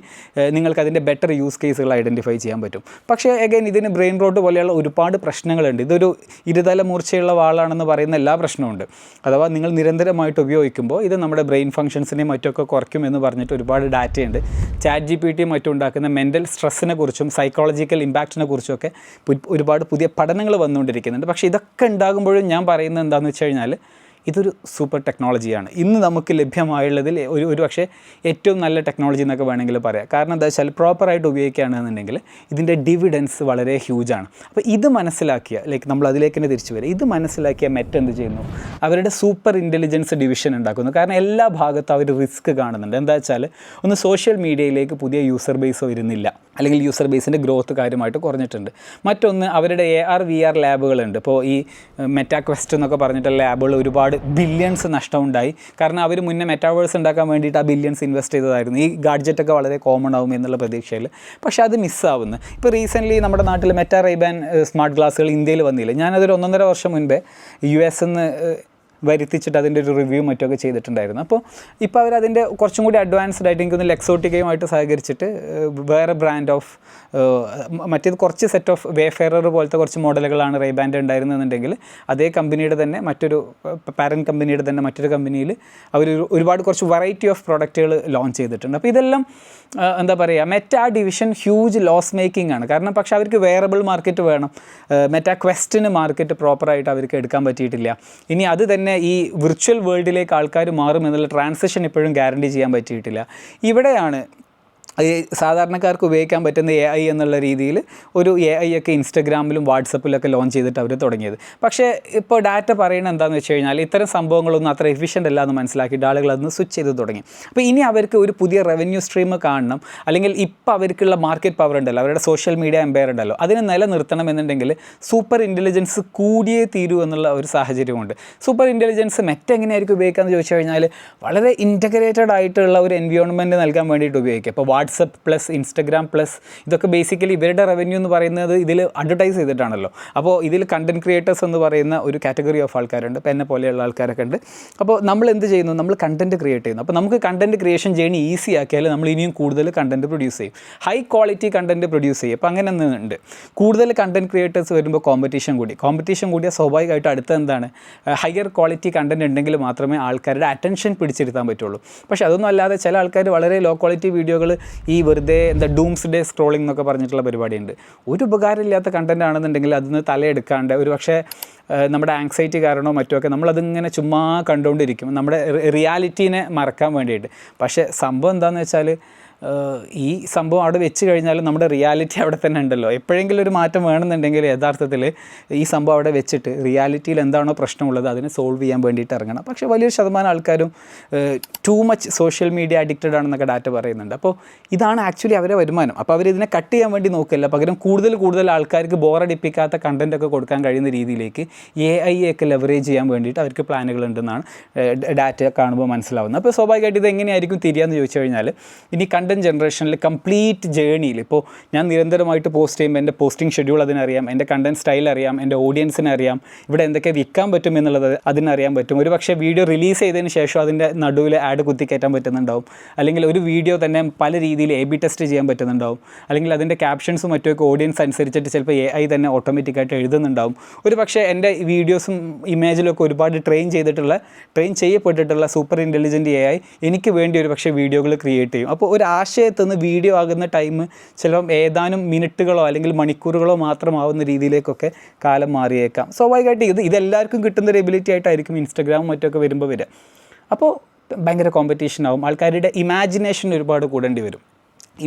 നിങ്ങൾക്ക് അതിന്റെ ബെറ്റർ യൂസ് കേസുകൾ ഐഡന്റിഫൈ ചെയ്യാൻ പറ്റും. പക്ഷേ അഗൈൻ ഇതിന് ബ്രെയിൻ റോട്ട് പോലെയുള്ള ഒരുപാട് പ്രശ്നങ്ങളുണ്ട്. ഇതൊരു ഇരുതല മൂർച്ചയുള്ള വാളാണെന്ന് പറയുന്ന എല്ലാ പ്രശ്നമുണ്ട് അഥവാ നിങ്ങൾ നിരന്തരമായിട്ട് ഉപയോഗിക്കുമ്പോൾ ഇത് നമ്മുടെ ബ്രെയിൻ ഫങ്ഷൻസിനെയും മറ്റൊക്കെ കുറയ്ക്കും എന്ന് പറഞ്ഞിട്ട് ഒരുപാട് ഡാറ്റയുണ്ട് ചാറ്റ് ജി പി ടിയും മറ്റും ഉണ്ടാക്കുന്ന മെന്റൽ സ്ട്രെസ്സിനെ കുറിച്ചും സൈക്കോളജിക്കൽ ഇമ്പാക്റ്റിനെ കുറിച്ചുമൊക്കെ ഒരുപാട് പുതിയ പഠനങ്ങൾ വന്നുകൊണ്ടിരിക്കുന്നുണ്ട്. പക്ഷേ ഇതൊക്കെ ഉണ്ടാകുമ്പോഴും ഞാൻ പറയുന്നത് എന്താണെന്ന് വെച്ച് കഴിഞ്ഞാൽ ഇതൊരു സൂപ്പർ ടെക്നോളജിയാണ്. ഇന്ന് നമുക്ക് ലഭ്യമായുള്ളതിൽ ഒരു ഒരു പക്ഷേ ഏറ്റവും നല്ല ടെക്നോളജി എന്നൊക്കെ വേണമെങ്കിൽ പറയാം. കാരണം എന്താ വെച്ചാൽ പ്രോപ്പറായിട്ട് ഉപയോഗിക്കുകയാണെന്നുണ്ടെങ്കിൽ ഇതിന്റെ ഡിവിഡൻസ് വളരെ ഹ്യൂജാണ്. അപ്പോൾ ഇത് മനസ്സിലാക്കിയ ലൈക്ക് നമ്മൾ അതിലേക്ക് തന്നെ തിരിച്ചു വരിക. ഇത് മനസ്സിലാക്കിയ മെറ്റ് എന്ത് ചെയ്യുന്നു? അവരുടെ സൂപ്പർ ഇന്റലിജൻസ് ഡിവിഷൻ ഉണ്ടാക്കുന്നു. കാരണം എല്ലാ ഭാഗത്തും അവർ റിസ്ക് കാണുന്നുണ്ട്. എന്താ വെച്ചാൽ ഒന്ന് സോഷ്യൽ മീഡിയയിലേക്ക് പുതിയ യൂസർ ബേസ് വരുന്നില്ല. അല്ലെങ്കിൽ യൂസർ ബേസിന്റെ ഗ്രോത്ത് കാര്യമായിട്ട് കുറഞ്ഞിട്ടുണ്ട്. മറ്റൊന്ന് അവരുടെ എ ആർ വി ആർ ലാബുകളുണ്ട്. ഇപ്പോൾ ഈ മെറ്റാ ക്വസ്റ്റ് എന്നൊക്കെ പറഞ്ഞിട്ടുള്ള ലാബുകൾ ഒരുപാട് ബില്യൺസ് നഷ്ടമുണ്ടായി. കാരണം അവർ മുന്നേ മെറ്റാവേഴ്സ് ഉണ്ടാക്കാൻ വേണ്ടിയിട്ട് ആ ബില്യൺസ് ഇൻവെസ്റ്റ് ചെയ്തതായിരുന്നു. ഈ ഗാഡ്ജറ്റൊക്കെ വളരെ കോമൺ ആവും എന്നുള്ള പ്രതീക്ഷയിൽ. പക്ഷേ അത് മിസ്സാവുന്നു ഇപ്പോൾ റീസെന്റ്ലി നമ്മുടെ നാട്ടിൽ മെറ്റാ റൈബാൻ സ്മാർട്ട് ഗ്ലാസ്സുകൾ ഇന്ത്യയിൽ വന്നില്ല? ഞാനതൊരു ഒന്നൊന്നര വർഷം മുൻപേ യു എസ് നിന്ന് വരുത്തിച്ചിട്ട് അതിന്റെ ഒരു റിവ്യൂ മറ്റൊക്കെ ചെയ്തിട്ടുണ്ടായിരുന്നു. അപ്പോൾ ഇപ്പോൾ അവർ അതിന്റെ കുറച്ചും കൂടി അഡ്വാൻസ്ഡ് ആയിട്ട് എനിക്കൊന്ന് ലെക്സോട്ടിക്കയുമായിട്ട് സഹകരിച്ചിട്ട് വേറെ ബ്രാൻഡ് ഓഫ് മറ്റേത് കുറച്ച് സെറ്റ് ഓഫ് വേഫെയറർ പോലത്തെ കുറച്ച് മോഡലുകളാണ് റേബാൻഡ് ഉണ്ടായിരുന്നെന്നുണ്ടെങ്കിൽ അതേ കമ്പനിയുടെ തന്നെ മറ്റൊരു പാരൻ കമ്പനിയുടെ തന്നെ മറ്റൊരു കമ്പനിയിൽ അവർ ഒരുപാട് കുറച്ച് വെറൈറ്റി ഓഫ് പ്രോഡക്റ്റുകൾ ലോഞ്ച് ചെയ്തിട്ടുണ്ട്. അപ്പോൾ ഇതെല്ലാം എന്താ പറയുക മെറ്റ ആ ഡിവിഷൻ ഹ്യൂജ് ലോസ് മേക്കിംഗ് ആണ്. കാരണം പക്ഷേ അവർക്ക് വേറബിൾ മാർക്കറ്റ് വേണം. മെറ്റ ക്വസ്റ്റിന് മാർക്കറ്റ് പ്രോപ്പറായിട്ട് അവർക്ക് എടുക്കാൻ പറ്റിയിട്ടില്ല. ഇനി അത് തന്നെ ഈ വിർച്വൽ വേൾഡിലേക്ക് ആൾക്കാർ മാറും എന്നുള്ള ട്രാൻസിഷൻ ഇപ്പോഴും ഗ്യാരണ്ടി ചെയ്യാൻ പറ്റിയിട്ടില്ല. ഇവിടെയാണ് സാധാരണക്കാർക്ക് ഉപയോഗിക്കാൻ പറ്റുന്ന എ ഐ എന്നുള്ള രീതിയിൽ ഒരു എ ഐ ഒക്കെ ഇൻസ്റ്റഗ്രാമിലും വാട്സപ്പിലൊക്കെ ലോഞ്ച് ചെയ്തിട്ട് അവർ തുടങ്ങിയത്. പക്ഷേ ഇപ്പോൾ ഡാറ്റ പറയുന്നത് എന്താണെന്ന് വെച്ച് കഴിഞ്ഞാൽ ഇത്തരം സംഭവങ്ങളൊന്നും അത്ര എഫിഷ്യന്റ് അല്ല എന്ന് മനസ്സിലാക്കിയിട്ട് ആളുകൾ അതൊന്ന് സ്വിച്ച് ചെയ്ത് തുടങ്ങി. അപ്പോൾ ഇനി അവർക്ക് ഒരു പുതിയ റവന്യൂ സ്ട്രീം കാണണം. അല്ലെങ്കിൽ ഇപ്പോൾ അവർക്കുള്ള മാർക്കറ്റ് പവർ ഉണ്ടല്ലോ. അവരുടെ സോഷ്യൽ മീഡിയ എംപയർ ഉണ്ടല്ലോ. അതിനെ നിലനിർത്തണം എന്നുണ്ടെങ്കിൽ സൂപ്പർ ഇന്റലിജൻസ് കൂടിയേ തീരൂ എന്നുള്ള ഒരു സാഹചര്യമുണ്ട്. സൂപ്പർ ഇന്റലിജൻസ് മെറ്റ എങ്ങനെയായിരിക്കും ഉപയോഗിക്കാമെന്ന് ചോദിച്ചു കഴിഞ്ഞാൽ വളരെ ഇന്റഗ്രേറ്റഡ് ആയിട്ടുള്ള ഒരു എൻവിയോൺമെന്റ് നൽകാൻ വേണ്ടിയിട്ട് ഉപയോഗിക്കുക. ഇപ്പോൾ വാട്സപ്പ് പ്ലസ് ഇൻസ്റ്റഗ്രാം പ്ലസ് ഇതൊക്കെ ബേസിക്കലി ഇവരുടെ റവന്യൂ എന്ന് പറയുന്നത് ഇതിൽ അഡ്വർടൈസ് ചെയ്തിട്ടാണല്ലോ. അപ്പോൾ ഇതിൽ കണ്ടന്റ് ക്രിയേറ്റേഴ്സ് എന്ന് പറയുന്ന ഒരു കാറ്റഗറി ഓഫ് ആൾക്കാരുണ്ട്. എന്നെ പോലെയുള്ള ആൾക്കാരൊക്കെ ഉണ്ട്. അപ്പോൾ നമ്മൾ എന്ത് ചെയ്യുന്നു? നമ്മൾ കണ്ടന്റ് ക്രിയേറ്റ് ചെയ്യുന്നു. അപ്പോൾ നമുക്ക് കണ്ടന്റ് ക്രിയേഷൻ ജേണി ഈസി ആക്കിയാൽ നമ്മൾ ഇനിയും കൂടുതൽ കണ്ടന്റ് പ്രൊഡ്യൂസ് ചെയ്യും. ഹൈ ക്വാളിറ്റി കണ്ടന്റ് പ്രൊഡ്യൂസ് ചെയ്യും. അപ്പോൾ അങ്ങനെ ഒന്നുണ്ട് കൂടുതൽ കണ്ടന്റ് ക്രിയേറ്റേഴ്സ് വരുമ്പോൾ കോമ്പറ്റീഷൻ കൂടി. കോമ്പറ്റീഷൻ കൂടിയ സ്വാഭാവികമായിട്ട് അടുത്ത എന്താണ്? ഹയർ ക്വാളിറ്റി കണ്ടന്റ് ഉണ്ടെങ്കിൽ മാത്രമേ ആൾക്കാരുടെ അറ്റൻഷൻ പിടിച്ചിരുത്താൻ പറ്റുള്ളൂ. പക്ഷേ അതൊന്നും അല്ലാതെ ചില ആൾക്കാർ വളരെ ലോ ക്വാളിറ്റി വീഡിയോകൾ ഈ വെറുതെ എന്താ ഡൂംസ് ഡേ സ്ക്രോളിംഗ് എന്നൊക്കെ പറഞ്ഞിട്ടുള്ള പരിപാടിയുണ്ട്. ഒരു ഉപകാരമില്ലാത്ത കണ്ടന്റ് ആണെന്നുണ്ടെങ്കിൽ അതിന് തലയെടുക്കാണ്ട് ഒരു പക്ഷേ നമ്മുടെ ആങ്സൈറ്റി കാരണമോ മറ്റോ ഒക്കെ നമ്മളതിങ്ങനെ ചുമ്മാ കണ്ടുകൊണ്ടിരിക്കും നമ്മുടെ റിയാലിറ്റീനെ മറക്കാൻ വേണ്ടിയിട്ട്. പക്ഷേ സംഭവം എന്താണെന്ന് വെച്ചാൽ ഈ സംഭവം അവിടെ വെച്ച് കഴിഞ്ഞാൽ നമ്മുടെ റിയാലിറ്റി അവിടെ തന്നെ ഉണ്ടല്ലോ. എപ്പോഴെങ്കിലും ഒരു മാറ്റം വേണമെന്നുണ്ടെങ്കിൽ യഥാർത്ഥത്തിൽ ഈ സംഭവം അവിടെ വെച്ചിട്ട് റിയാലിറ്റിയിൽ എന്താണോ പ്രശ്നമുള്ളത് അതിനെ സോൾവ് ചെയ്യാൻ വേണ്ടിയിട്ട് ഇറങ്ങണം. പക്ഷേ വലിയൊരു ശതമാനം ആൾക്കാരും too much social media addicted ആണെന്നൊക്കെ ഡാറ്റ പറയുന്നുണ്ട്. അപ്പോൾ ഇതാണ് ആക്ച്വലി അവരെ വരുമാനം. അപ്പോൾ അവർ ഇതിനെ കട്ട് ചെയ്യാൻ വേണ്ടി നോക്കില്ല. പകരം കൂടുതൽ കൂടുതൽ ആൾക്കാർക്ക് ബോറടിപ്പിക്കാത്ത കണ്ടന്റ് ഒക്കെ കൊടുക്കാൻ കഴിയുന്ന രീതിയിലേക്ക് എ ഐ ഒക്കെ ലെവറേജ് ചെയ്യാൻ വേണ്ടിയിട്ട് അവർക്ക് പ്ലാനുകൾ ഉണ്ടെന്നാണ് ഡാറ്റ കാണുമ്പോൾ മനസ്സിലാവുന്നത്. അപ്പോൾ സ്വാഭാവികമായിട്ട് ഇത് എങ്ങനെയായിരിക്കും തിരിയാന്ന് ചോദിച്ചു കഴിഞ്ഞാൽ ഇനി കണ്ടന്റ് ജനറേഷനിൽ കംപ്ലീറ്റ് ജേണിയിൽ ഇപ്പോൾ ഞാൻ നിരന്തരമായിട്ട് പോസ്റ്റ് ചെയ്യുമ്പോൾ എന്റെ പോസ്റ്റിംഗ് ഷെഡ്യൂൾ അതിനറിയാം എന്റെ കണ്ടന്റ് സ്റ്റൈൽ അറിയാം എന്റെ ഓഡിയൻസിനെ അറിയാം ഇവിടെ എന്തൊക്കെ വിൽക്കാൻ പറ്റും എന്നുള്ളത് അതിനറിയാൻ പറ്റും. ഒരു പക്ഷേ വീഡിയോ റിലീസ് ചെയ്തതിന് ശേഷം അതിന്റെ നടുവിൽ ആഡ് കുത്തിക്കയറ്റാൻ പറ്റുന്നുണ്ടാവും. അല്ലെങ്കിൽ ഒരു വീഡിയോ തന്നെ പല രീതിയിൽ എ ബി ടെസ്റ്റ് ചെയ്യാൻ പറ്റുന്നുണ്ടാവും. അല്ലെങ്കിൽ അതിന്റെ ക്യാപ്ഷൻസും മറ്റുമൊക്കെ ഓഡിയൻസ് അനുസരിച്ചിട്ട് ചിലപ്പോൾ എ ഐ തന്നെ ഓട്ടോമാറ്റിക്കായിട്ട് എഴുതുന്നുണ്ടാവും. ഒരു പക്ഷേ എന്റെ വീഡിയോസും ഇമേജിലൊക്കെ ഒരുപാട് ട്രെയിൻ ചെയ്തിട്ടുള്ള ട്രെയിൻ ചെയ്യപ്പെട്ടിട്ടുള്ള സൂപ്പർ ഇന്റലിജന്റ് എ ഐ എനിക്ക് വേണ്ടി ഒരു പക്ഷേ വീഡിയോകൾ ക്രിയേറ്റ് ചെയ്യും. അപ്പോൾ ഒരു ആശയത്തിൽ നിന്ന് വീഡിയോ ആകുന്ന ടൈം ചിലപ്പം ഏതാനും മിനിറ്റുകളോ അല്ലെങ്കിൽ മണിക്കൂറുകളോ മാത്രമാവുന്ന രീതിയിലേക്കൊക്കെ കാലം മാറിയേക്കാം. സ്വാഭാവികമായിട്ട് ഇത് ഇതെല്ലാവർക്കും കിട്ടുന്ന ഒരു എബിലിറ്റി ആയിട്ടായിരിക്കും ഇൻസ്റ്റഗ്രാമും മറ്റൊക്കെ വരുമ്പോൾ വരിക. അപ്പോൾ ഭയങ്കര കോമ്പറ്റീഷൻ ആവും. ആൾക്കാരുടെ ഇമാജിനേഷൻ ഒരുപാട് കൂടേണ്ടി വരും.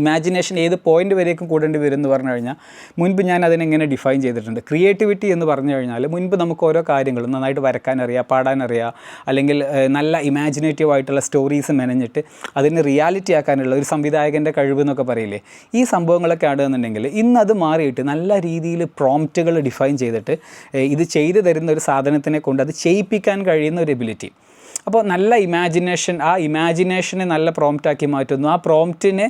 ഇമാജിനേഷൻ ഏത് പോയിന്റ് വരേക്കും കൂടേണ്ടി വരും എന്ന് പറഞ്ഞു കഴിഞ്ഞാൽ മുൻപ് ഞാൻ അതിനെങ്ങനെ ഡിഫൈൻ ചെയ്തിട്ടുണ്ട്? ക്രിയേറ്റിവിറ്റി എന്ന് പറഞ്ഞു കഴിഞ്ഞാൽ മുൻപ് നമുക്ക് ഓരോ കാര്യങ്ങളും നന്നായിട്ട് വരക്കാൻ അറിയാം പാടാൻ അറിയാം അല്ലെങ്കിൽ നല്ല ഇമാജിനേറ്റീവ് ആയിട്ടുള്ള സ്റ്റോറീസ് മെനഞ്ഞിട്ട് അതിനെ റിയാലിറ്റി ആക്കാനുള്ള ഒരു സംവിധായകന്റെ കഴിവ് എന്നൊക്കെ പറയില്ലേ? ഈ സംഭവങ്ങളൊക്കെ ആണെന്നുണ്ടെങ്കിൽ ഇന്ന് അത് മാറിയിട്ട് നല്ല രീതിയിൽ പ്രോംപ്റ്റുകൾ ഡിഫൈൻ ചെയ്തിട്ട് ഇത് ചെയ്തു തരുന്ന ഒരു സാധനത്തിനെ കൊണ്ട് അത് ചെയ്യിപ്പിക്കാൻ കഴിയുന്ന ഒരു എബിലിറ്റി അപ്പോൾ നല്ല ഇമാജിനേഷൻ ആ ഇമാജിനേഷനെ നല്ല പ്രോംപ്റ്റാക്കി മാറ്റുന്നു. ആ പ്രോംപ്റ്റിനെ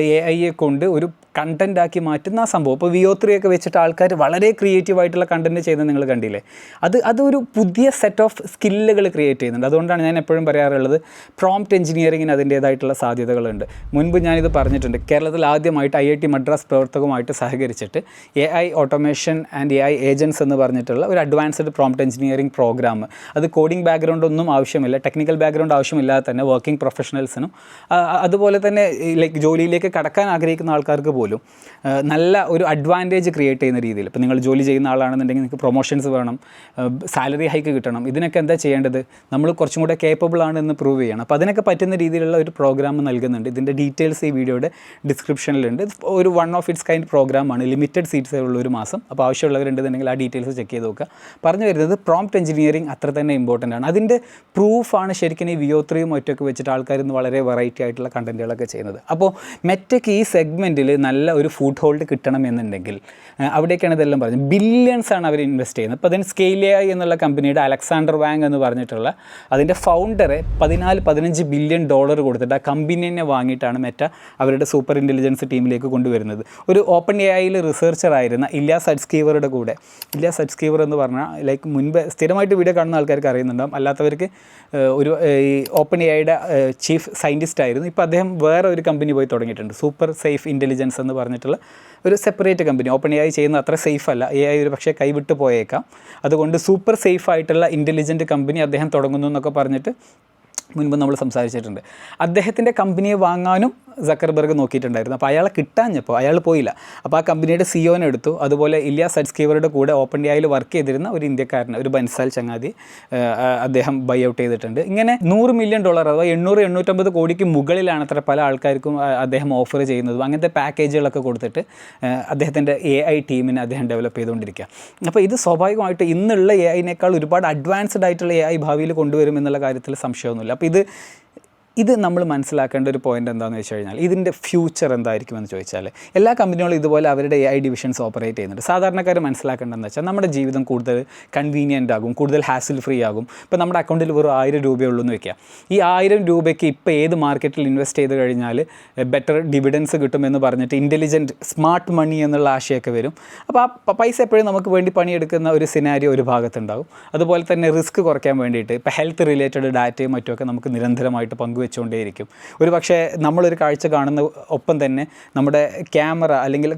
എ ഐയെ കൊണ്ട് ഒരു കണ്ടന്റ് ആക്കി മാറ്റുന്ന ആ സംഭവം. ഇപ്പോൾ വി ഒ ത്രീ ഒക്കെ വെച്ചിട്ട് ആൾക്കാർ വളരെ ക്രിയേറ്റീവ് ആയിട്ടുള്ള കണ്ടന്റ് ചെയ്യുന്നത് നിങ്ങൾ കണ്ടില്ലേ? അത് അതൊരു പുതിയ സെറ്റ് ഓഫ് സ്കില്ലുകൾ ക്രിയേറ്റ് ചെയ്യുന്നുണ്ട്. അതുകൊണ്ടാണ് ഞാൻ എപ്പോഴും പറയാറുള്ളത് പ്രോംപ്റ്റ് എഞ്ചിനീയറിങ്ങിന് അതിന്റേതായിട്ടുള്ള സാധ്യതകളുണ്ട്. മുൻപ് ഞാനിത് പറഞ്ഞിട്ടുണ്ട്. കേരളത്തിൽ ആദ്യമായിട്ട് ഐ ഐ ടി മദ്രാസ് പ്രവർത്തകവുമായിട്ട് സഹകരിച്ചിട്ട് A I automation and A I agents എന്ന് പറഞ്ഞിട്ടുള്ള ഒരു അഡ്വാൻസ്ഡ് പ്രോംപ്റ്റ് എഞ്ചിനീയറിംഗ് പ്രോഗ്രാം അത് കോഡിംഗ് ബാക്ക്ഗ്രൗണ്ട് ഒന്നും ആവശ്യമില്ല. ടെക്നിക്കൽ ബാക്ക്ഗ്രൗണ്ട് ആവശ്യമില്ലാതെ തന്നെ വർക്കിംഗ് പ്രൊഫഷണൽസിനും അതുപോലെ തന്നെ ലൈക്ക് ജോലിയിലേക്ക് കടക്കാൻ ആഗ്രഹിക്കുന്ന ആൾക്കാർക്ക് പോലും നല്ല ഒരു അഡ്വാന്റേജ് ക്രിയേറ്റ് ചെയ്യുന്ന രീതിയിൽ. ഇപ്പോൾ നിങ്ങൾ ജോലി ചെയ്യുന്ന ആളാണെന്നുണ്ടെങ്കിൽ നിങ്ങൾക്ക് പ്രൊമോഷൻസ് വേണം സാലറി ഹൈക്ക് കിട്ടണം. ഇതിനൊക്കെ എന്താ ചെയ്യേണ്ടത്? നമ്മൾ കുറച്ചും കൂടെ കേപ്പബിൾ എന്ന് പ്രൂവ് ചെയ്യണം. അപ്പോൾ അതിനൊക്കെ പറ്റുന്ന രീതിയിലുള്ള ഒരു പ്രോഗ്രാം നൽകുന്നുണ്ട്. ഇതിന്റെ ഡീറ്റെയിൽസ് ഈ വീഡിയോയുടെ ഡിസ്ക്രിപ്ഷനിലുണ്ട് ഒരു വൺ ഓഫ് ഇറ്റ്സ് കൈൻഡ് പ്രോഗ്രാമാണ് ലിമിറ്റഡ് സീറ്റ്സേ ഉള്ള ഒരു മാസം. അപ്പോൾ ആവശ്യമുള്ളവരുണ്ടെന്നുണ്ടെങ്കിൽ ആ ഡീറ്റെയിൽസ് ചെക്ക് ചെയ്ത് നോക്കുക. പറഞ്ഞു വരുന്നത് പ്രോംപ്റ്റ് എഞ്ചിനീയറിംഗ് അത്ര തന്നെ ഇമ്പോർട്ടന്റ് ആണ്. അതിന്റെ പ്രൂഫാണ് ശരിക്കും ഈ വിയോ ത്രീയും മറ്റൊക്കെ വെച്ചിട്ട് ആൾക്കാർ ഇന്ന് വളരെ വെറൈറ്റി ആയിട്ടുള്ള കണ്ടന്റുകളൊക്കെ ചെയ്യുന്നത്. അപ്പോൾ മെറ്റയ്ക്ക് ഈ സെഗ്മെന്റിൽ നല്ല ഒരു ഫുഡ് ഹോൾഡ് കിട്ടണം എന്നുണ്ടെങ്കിൽ അവിടേക്കാണ് ഇതെല്ലാം പറഞ്ഞത്. ബില്യൺസ് ആണ് അവർ ഇൻവെസ്റ്റ് ചെയ്യുന്നത്. അപ്പോൾ അതിന് സ്കെയിലിയായി എന്നുള്ള കമ്പനിയുടെ അലക്സാണ്ടർ വാങ് എന്ന് പറഞ്ഞിട്ടുള്ള അതിന്റെ ഫൗണ്ടറെ പതിനാല് പതിനഞ്ച് ബില്യൺ ഡോളർ കൊടുത്തിട്ട് ആ കമ്പനിനെ വാങ്ങിയിട്ടാണ് മെറ്റ അവരുടെ സൂപ്പർ ഇന്റലിജൻസ് ടീമിലേക്ക് കൊണ്ടുവരുന്നത്. ഒരു ഓപ്പൺ എ ഐയിൽ റിസർച്ചർ ആയിരുന്ന ഇല്ല സഡ്സ്കീവറുടെ കൂടെ. ഇല്ല സഡ്സ്കീവർ എന്ന് പറഞ്ഞാൽ ലൈക്ക് മുൻപ് സ്ഥിരമായിട്ട് വീഡിയോ കാണുന്ന ആൾക്കാർക്ക് അറിയുന്നുണ്ടാവും. അല്ലാത്തവർക്ക് ഒരു ഈ ഓപ്പൺ എ ഐയുടെ ചീഫ് സയന്റിസ്റ്റ് ആയിരുന്നു. ഇപ്പോൾ അദ്ദേഹം വേറെ ഒരു കമ്പനി പോയി തുടങ്ങിയിട്ടുണ്ട്. സൂപ്പർ സേഫ് ഇന്റലിജൻസ് എന്ന് പറഞ്ഞിട്ടുള്ള ഒരു separate company open A I ചെയ്യുന്ന അത്ര സേഫ് അല്ല. എ ഐ ഒരു പക്ഷേ കൈവിട്ട് പോയേക്കാം. അതുകൊണ്ട് സൂപ്പർ സേഫ് ആയിട്ടുള്ള ഇന്റലിജന്റ് കമ്പനി അദ്ദേഹം തുടങ്ങുന്നു എന്നൊക്കെ പറഞ്ഞിട്ട് മുൻപ് നമ്മൾ സംസാരിച്ചിട്ടുണ്ട്. അദ്ദേഹത്തിന്റെ കമ്പനിയെ വാങ്ങാനും സക്കർബർഗ് നോക്കിയിട്ടുണ്ടായിരുന്നു. അപ്പോൾ അയാളെ കിട്ടാഞ്ഞപ്പോൾ അയാൾ പോയില്ല. അപ്പോൾ ആ കമ്പനിയുടെ സിഒനെ എടുത്തു. അതുപോലെ ഇല്യ സഡ്സ്കീവറുടെ കൂടെ ഓപ്പൺ ഡിയായിൽ വർക്ക് ചെയ്തിരുന്ന ഒരു ഇന്ത്യക്കാരനെ ഒരു ബൻസാൽ ചങ്ങാതി അദ്ദേഹം ബൈ ഔട്ട് ചെയ്തിട്ടുണ്ട്. ഇങ്ങനെ നൂറ് മില്യൺ ഡോളർ അഥവാ എണ്ണൂറ് എണ്ണൂറ്റമ്പത് കോടിക്ക് മുകളിലാണ് അത്ര പല ആൾക്കാർക്കും അദ്ദേഹം ഓഫർ ചെയ്യുന്നതും അങ്ങനത്തെ പാക്കേജുകളൊക്കെ കൊടുത്തിട്ട് അദ്ദേഹത്തിന്റെ എ ഐ ടീമിനെ അദ്ദേഹം ഡെവലപ്പ് ചെയ്തുകൊണ്ടിരിക്കുക. അപ്പോൾ ഇത് സ്വാഭാവികമായിട്ട് ഇന്നുള്ള എ ഐനേക്കാൾ ഒരുപാട് അഡ്വാൻസ്ഡ് ആയിട്ടുള്ള എ ഐ ഭാവിയിൽ കൊണ്ടുവരും എന്നുള്ള കാര്യത്തിൽ സംശയമൊന്നുമില്ല. അപ്പോൾ ഇത് ഇത് നമ്മൾ മനസ്സിലാക്കേണ്ട ഒരു പോയിന്റ് എന്താണെന്ന് വെച്ച് കഴിഞ്ഞാൽ ഇതിന്റെ ഫ്യൂച്ചർ എന്തായിരിക്കും എന്ന് ചോദിച്ചാൽ എല്ലാ കമ്പനികളും ഇതുപോലെ അവരുടെ എ ഐ ഡിവിഷൻസ് ഓപ്പറേറ്റ് ചെയ്യുന്നുണ്ട്. സാധാരണക്കാർ മനസ്സിലാക്കേണ്ടതെന്ന് വെച്ചാൽ നമ്മുടെ ജീവിതം കൂടുതൽ കൺവീനിയന്റ് ആകും കൂടുതൽ ഹാസിൽ ഫ്രീ ആകും. ഇപ്പോൾ നമ്മുടെ അക്കൗണ്ടിൽ വെറും ആയിരം രൂപയുള്ളൂ എന്ന് വെക്കുക. ഈ ആയിരം രൂപയ്ക്ക് ഇപ്പോൾ ഏത് മാർക്കറ്റിൽ ഇൻവെസ്റ്റ് ചെയ്ത് കഴിഞ്ഞാൽ ബെറ്റർ ഡിവിഡൻസ് കിട്ടുമെന്ന് പറഞ്ഞിട്ട് ഇന്റലിജന്റ് സ്മാർട്ട് മണി എന്നുള്ള ആശയമൊക്കെ വരും. അപ്പോൾ ആ പൈസ എപ്പോഴും നമുക്ക് വേണ്ടി പണിയെടുക്കുന്ന ഒരു സിനാരിയോ ഒരു ഭാഗത്തുണ്ടാകും. അതുപോലെ തന്നെ റിസ്ക് കുറയ്ക്കാൻ വേണ്ടിയിട്ട് ഇപ്പോൾ ഹെൽത്ത് റിലേറ്റഡ് ഡാറ്റയും മറ്റുമൊക്കെ നമുക്ക് നിരന്തരമായിട്ട് പങ്കുവെച്ചുകൊണ്ടേയിരിക്കും. ഒരു പക്ഷേ നമ്മളൊരു കാഴ്ച കാണുന്ന ഒപ്പം തന്നെ നമ്മുടെ ക്യാമറ അല്ലെങ്കിൽ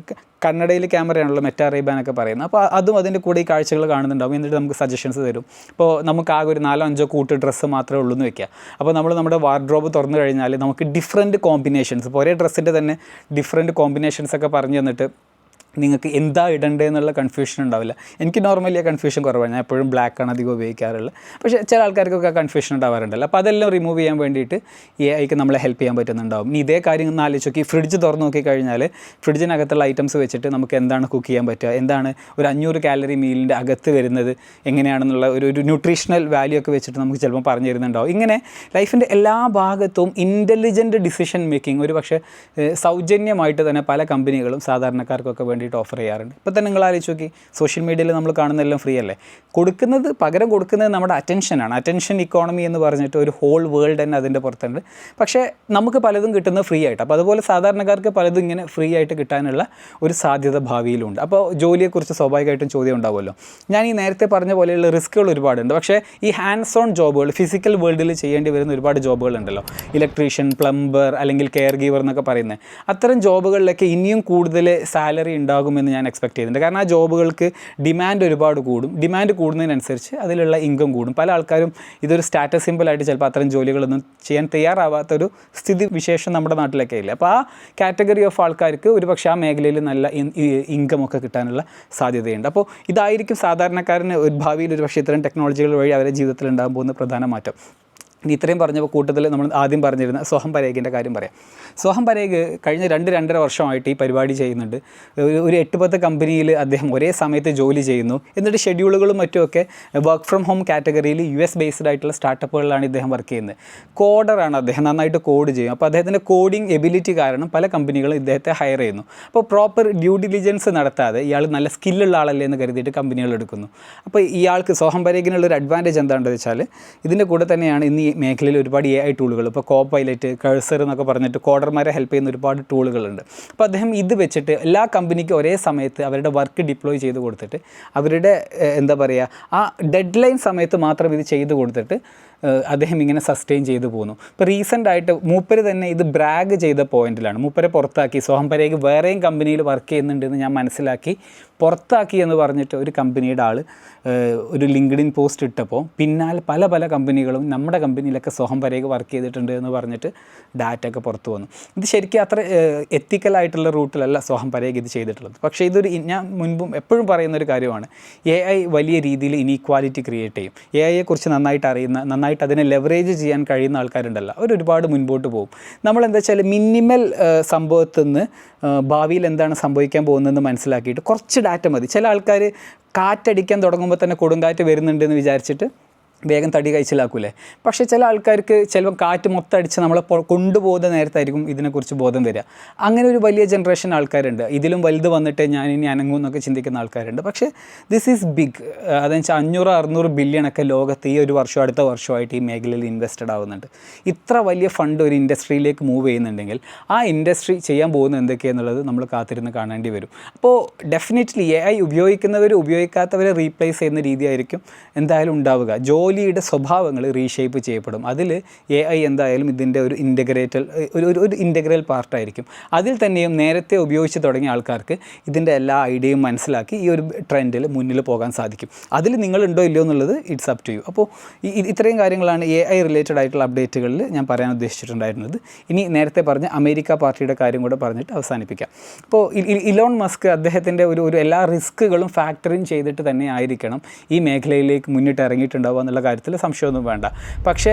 കന്നഡയിൽ ക്യാമറയാണല്ലോ മെറ്റാ റൈബാനൊക്കെ പറയുന്നത്. അപ്പോൾ അതും അതിന്റെ കൂടെ ഈ കാഴ്ചകൾ കാണുന്നുണ്ടാവും. എന്നിട്ട് നമുക്ക് സജഷൻസ് തരും. ഇപ്പോൾ നമുക്ക് ആകെ ഒരു നാലോ അഞ്ചോ കൂട്ട് ഡ്രസ്സ് മാത്രമേ ഉള്ളൂ എന്ന് വെക്കുക. അപ്പോൾ നമ്മൾ നമ്മുടെ വാർഡ്രോബ് തുറന്നു കഴിഞ്ഞാൽ നമുക്ക് ഡിഫറെന്റ് കോമ്പിനേഷൻസ് ഇപ്പോൾ ഒരേ ഡ്രസ്സിന്റെ തന്നെ ഡിഫറെന്റ് കോമ്പിനേഷൻസ് ഒക്കെ പറഞ്ഞു തന്നിട്ട് നിങ്ങൾക്ക് എന്താ ഇടണ്ടേ എന്നുള്ള കൺഫ്യൂഷൻ ഉണ്ടാവില്ല. എനിക്ക് നോർമലി ആ കൺഫ്യൂഷൻ കുറവാണ്. ഞാൻ എപ്പോഴും ബ്ലാക്ക് ആണ് അധികം ഉപയോഗിക്കാറുള്ളത്. പക്ഷേ ചില ആൾക്കാർക്കൊക്കെ ആ കൺഫ്യൂഷൻ ഉണ്ടാവാറുണ്ടല്ലോ. അപ്പോൾ അതെല്ലാം റിമൂവ് ചെയ്യാൻ വേണ്ടിയിട്ട് എ ഐക്ക് നമ്മളെ ഹെൽപ്പ് ചെയ്യാൻ പറ്റുന്നുണ്ടാവും. ഇനി ഇതേ കാര്യം ഒന്ന് ആലോചിച്ച് നോക്കി. ഫ്രിഡ്ജ് തുറന്ന് നോക്കിക്കഴിഞ്ഞാൽ ഫ്രിഡ്ജിനകത്തുള്ള ഐറ്റംസ് വെച്ചിട്ട് നമുക്ക് എന്താണ് കുക്ക് ചെയ്യാൻ പറ്റുക? എന്താണ് ഒരു അഞ്ഞൂറ് കാലറി മീലിന്റെ അകത്ത് വരുന്നത്? എങ്ങനെയാണെന്നുള്ള ഒരു ഒരു ന്യൂട്രീഷണൽ വാല്യൂ ഒക്കെ വെച്ചിട്ട് നമുക്ക് ചിലപ്പോൾ പറഞ്ഞു തരുന്നുണ്ടാവും. ഇങ്ങനെ ലൈഫിന്റെ എല്ലാ ഭാഗത്തും ഇന്റലിജന്റ് ഡിസിഷൻ മേക്കിംഗ് ഒരു പക്ഷേ സൗജന്യമായിട്ട് തന്നെ പല കമ്പനികളും സാധാരണക്കാർക്കൊക്കെ വേണ്ടിയിട്ട് ഓഫർ ചെയ്യാറുണ്ട്. ഇപ്പോൾ തന്നെ നിങ്ങൾ ആലോചിച്ച് നോക്കി സോഷ്യൽ മീഡിയയിൽ നമ്മൾ കാണുന്നതെല്ലാം ഫ്രീ അല്ലേ? കൊടുക്കുന്നത് പകരം കൊടുക്കുന്നത് നമ്മുടെ അറ്റൻഷനാണ് അറ്റൻഷൻ ഇക്കോണമി എന്ന് പറഞ്ഞിട്ട് ഒരു ഹോൾ വേൾഡ് തന്നെ അതിന്റെ പുറത്തുണ്ട്. പക്ഷേ നമുക്ക് പലതും കിട്ടുന്നത് ഫ്രീ ആയിട്ട്. അപ്പോൾ അതുപോലെ സാധാരണക്കാർക്ക് പലതും ഇങ്ങനെ ഫ്രീ ആയിട്ട് കിട്ടാനുള്ള ഒരു സാധ്യത ഭാവിയിലുണ്ട്. അപ്പോൾ ജോലിയെക്കുറിച്ച് സ്വാഭാവികമായിട്ടും ചോദ്യം ഉണ്ടാവുമല്ലോ. ഞാൻ ഈ നേരത്തെ പറഞ്ഞ പോലെയുള്ള റിസ്ക്കുകൾ ഒരുപാടുണ്ട്. പക്ഷേ ഈ ഹാൻഡ്സ് ഓൺ ജോബുകൾ ഫിസിക്കൽ വേൾഡിൽ ചെയ്യേണ്ടി വരുന്ന ഒരുപാട് ജോബുകൾ ഉണ്ടല്ലോ. ഇലക്ട്രീഷ്യൻ പ്ലംബർ അല്ലെങ്കിൽ കെയർ ഗീവർ എന്നൊക്കെ പറയുന്നത്. അത്തരം ജോബുകളിലൊക്കെ ഇനിയും കൂടുതൽ സാലറി ഉണ്ടാകുമെന്ന് ഞാൻ എക്സ്പെക്ട് ചെയ്യുന്നുണ്ട്. കാരണം ആ ജോബുകൾക്ക് ഡിമാൻഡ് ഒരുപാട് കൂടും. ഡിമാൻഡ് കൂടുന്നതിനനുസരിച്ച് അതിലുള്ള ഇൻകം കൂടും. പല ആൾക്കാരും ഇതൊരു സ്റ്റാറ്റസ് സിമ്പിളായിട്ട് ചിലപ്പോൾ അത്തരം ജോലികളൊന്നും ചെയ്യാൻ തയ്യാറാവാത്തൊരു സ്ഥിതി വിശേഷം നമ്മുടെ നാട്ടിലൊക്കെ ഇല്ല. അപ്പോൾ ആ കാറ്റഗറി ഓഫ് ആൾക്കാർക്ക് ഒരു പക്ഷേ ആ മേഖലയിൽ നല്ല ഇൻകം ഒക്കെ കിട്ടാനുള്ള സാധ്യതയുണ്ട്. അപ്പോൾ ഇതായിരിക്കും സാധാരണക്കാരന് ഭാവിയിൽ ഒരു പക്ഷേ ഇത്തരം ടെക്നോളജികൾ വഴി അവരുടെ ജീവിതത്തിൽ ഉണ്ടാകാൻ പോകുന്ന പ്രധാന മാറ്റം. ഇത്രയും പറഞ്ഞപ്പോൾ കൂട്ടത്തിൽ നമ്മൾ ആദ്യം പറഞ്ഞിരുന്ന സോഹം പരേഖിന്റെ കാര്യം പറയാം. സോഹം പരേഖ് കഴിഞ്ഞ രണ്ട് രണ്ടര വർഷമായിട്ട് ഈ പരിപാടി ചെയ്യുന്നുണ്ട്. ഒരു എട്ട് പത്ത് കമ്പനിയിൽ അദ്ദേഹം ഒരേ സമയത്ത് ജോലി ചെയ്യുന്നു. എന്നിട്ട് ഷെഡ്യൂളുകളും മറ്റുമൊക്കെ വർക്ക് ഫ്രം ഹോം കാറ്റഗറിയിൽ യു എസ് ബേസ്ഡ് ആയിട്ടുള്ള സ്റ്റാർട്ടപ്പുകളിലാണ് ഇദ്ദേഹം വർക്ക് ചെയ്യുന്നത്. കോഡറാണ് അദ്ദേഹം നന്നായിട്ട് കോഡ് ചെയ്യും അപ്പോൾ അദ്ദേഹത്തിന്റെ കോഡിംഗ് എബിലിറ്റി കാരണം പല കമ്പനികളും ഇദ്ദേഹത്തെ ഹയർ ചെയ്യുന്നു. അപ്പോൾ പ്രോപ്പർ ഡ്യൂ ഡിലിജൻസ് നടത്താതെ ഇയാൾ നല്ല സ്കില്ലുള്ള ആളല്ലേ എന്ന് കരുതിയിട്ട് കമ്പനികൾ എടുക്കുന്നു. അപ്പോൾ ഇയാൾക്ക് സോഹം പരേഖിനുള്ള ഒരു അഡ്വാന്റേജ് എന്താണെന്ന് വെച്ചാൽ ഇതിന്റെ കൂടെ തന്നെയാണ് ഇന്ന് മേഖലയിൽ ഒരുപാട് എ ഐ ടൂളുകൾ ഇപ്പോൾ കോ പൈലറ്റ് കഴ്സർ എന്നൊക്കെ പറഞ്ഞിട്ട് കോഡർമാരെ ഹെൽപ്പ് ചെയ്യുന്ന ഒരുപാട് ടൂളുകളുണ്ട് അപ്പോൾ അദ്ദേഹം ഇത് വെച്ചിട്ട് എല്ലാ കമ്പനിക്കും ഒരേ സമയത്ത് അവരുടെ വർക്ക് ഡിപ്ലോയ് ചെയ്ത് കൊടുത്തിട്ട് അവരുടെ എന്താ പറയുക ആ ഡെഡ് ലൈൻ സമയത്ത് മാത്രം ഇത് ചെയ്ത് കൊടുത്തിട്ട് അദ്ദേഹം ഇങ്ങനെ സസ്റ്റെയിൻ ചെയ്തു പോകുന്നു ഇപ്പോൾ റീസെന്റ് ആയിട്ട് മൂപ്പര് തന്നെ ഇത് ബ്രാഗ് ചെയ്ത പോയിന്റിലാണ് മൂപ്പരെ പുറത്താക്കി. സോഹം പരേഖ് വേറെയും കമ്പനിയിൽ വർക്ക് ചെയ്യുന്നുണ്ടെന്ന് ഞാൻ മനസ്സിലാക്കി. പുറത്താക്കി എന്ന് പറഞ്ഞിട്ട് ഒരു കമ്പനിയുടെ ആൾ ഒരു ലിങ്ക്ഡിൻ പോസ്റ്റ് ഇട്ടപ്പോൾ പിന്നാലെ പല പല കമ്പനികളും നമ്മുടെ കമ്പനിയിലൊക്കെ സോഹം പരേഖ് വർക്ക് ചെയ്തിട്ടുണ്ട് എന്ന് പറഞ്ഞിട്ട് ഡാറ്റ ഒക്കെ പുറത്തു വന്നു. ഇത് ശരിക്കും അത്ര എത്തിക്കലായിട്ടുള്ള റൂട്ടിലല്ല സോഹം പരേഖ് ഇത് ചെയ്തിട്ടുള്ളത്. പക്ഷേ ഇതൊരു ഞാൻ മുൻപും എപ്പോഴും പറയുന്ന ഒരു കാര്യമാണ്. എ ഐ വലിയ രീതിയിൽ ഇനീക്വാലിറ്റി ക്രിയേറ്റ് ചെയ്യും. എ ഐയെക്കുറിച്ച് നന്നായിട്ട് അറിയുന്ന നന്നായിട്ട് അതിനെ ലെവറേജ് ചെയ്യാൻ കഴിയുന്ന ആൾക്കാരുണ്ടല്ലോ. അവർ ഒരുപാട് മുൻപോട്ട് പോകും. നമ്മൾ എന്താ വെച്ചാൽ മിനിമൽ സംഭവത്തിൽ നിന്ന് ഭാവിയിൽ എന്താണ് സംഭവിക്കാൻ പോകുന്നതെന്ന് മനസ്സിലാക്കിയിട്ട് കുറച്ച് ഡാറ്റ മതി. ചില ആൾക്കാർ കാറ്റടിക്കാൻ തുടങ്ങുമ്പോൾ തന്നെ കൊടുങ്കാറ്റ് വരുന്നുണ്ടെന്ന് വിചാരിച്ചിട്ട് വേഗം തടി കഴിച്ചിലാക്കൂലേ? പക്ഷേ ചില ആൾക്കാർക്ക് ചിലപ്പോൾ കാറ്റ് മൊത്തം അടിച്ച് നമ്മളെ കൊണ്ടുപോകുന്ന നേരത്തായിരിക്കും ഇതിനെക്കുറിച്ച് ബോധം വരിക. അങ്ങനെ ഒരു വലിയ ജനറേഷൻ ആൾക്കാരുണ്ട്. ഇതിലും വലുത് വന്നിട്ട് ഞാൻ ഇനി അനങ്ങും എന്നൊക്കെ ചിന്തിക്കുന്ന ആൾക്കാരുണ്ട്. പക്ഷേ ദിസ് ഈസ് ബിഗ് അതെന്ന് വെച്ചാൽ അഞ്ഞൂറ് അറുന്നൂറ് ബില്യൺ ഒക്കെ ലോകത്ത് ഈ ഒരു വർഷം അടുത്ത വർഷമായിട്ട് ഈ മേഖലയിൽ ഇൻവെസ്റ്റഡ് ആവുന്നുണ്ട്. ഇത്ര വലിയ ഫണ്ട് ഒരു ഇൻഡസ്ട്രിയിലേക്ക് മൂവ് ചെയ്യുന്നുണ്ടെങ്കിൽ ആ ഇൻഡസ്ട്രി ചെയ്യാൻ പോകുന്നത് എന്തൊക്കെയാണെന്നുള്ളത് നമ്മൾ കാത്തിരുന്ന് കാണേണ്ടി വരും. അപ്പോൾ ഡെഫിനറ്റ്ലി എ ഐ ഉപയോഗിക്കുന്നവർ ഉപയോഗിക്കാത്തവരെ റീപ്ലേസ് ചെയ്യുന്ന രീതിയായിരിക്കും എന്തായാലും ഉണ്ടാവുക. ജോലിയുടെ സ്വഭാവങ്ങൾ റീഷേപ്പ് ചെയ്യപ്പെടും. അതിൽ എ ഐ എന്തായാലും ഇതിന്റെ ഒരു ഇന്റഗ്രേറ്റൽ ഒരു ഒരു ഒരു ഇന്റഗ്രൽ പാർട്ടായിരിക്കും അതിൽ തന്നെയും നേരത്തെ ഉപയോഗിച്ച് തുടങ്ങിയ ആൾക്കാർക്ക് ഇതിന്റെ എല്ലാ ഐഡിയയും മനസ്സിലാക്കി ഈ ഒരു ട്രെൻഡിൽ മുന്നിൽ പോകാൻ സാധിക്കും. അതിൽ നിങ്ങളുണ്ടോ ഇല്ലയോ എന്നുള്ളത് ഇറ്റ്സ് അപ് ടു യു അപ്പോൾ ഇത്രയും കാര്യങ്ങളാണ് എ ഐ റിലേറ്റഡ് ആയിട്ടുള്ള അപ്ഡേറ്റുകളിൽ ഞാൻ പറയാൻ ഉദ്ദേശിച്ചിട്ടുണ്ടായിരുന്നത്. ഇനി നേരത്തെ പറഞ്ഞ അമേരിക്ക പാർട്ടിയുടെ കാര്യം കൂടെ പറഞ്ഞിട്ട് അവസാനിപ്പിക്കാം. അപ്പോൾ ഇലോൺ മസ്ക് അദ്ദേഹത്തിന്റെ ഒരു ഒരു എല്ലാ റിസ്ക്കുകളും ഫാക്ടറിങ് ചെയ്തിട്ട് തന്നെ ആയിരിക്കണം ഈ മേഖലയിലേക്ക് മുന്നിട്ട് ഇറങ്ങിയിട്ടുണ്ടാവുക എന്നുള്ള കാര്യത്തിൽ സംശയമൊന്നും വേണ്ട. പക്ഷേ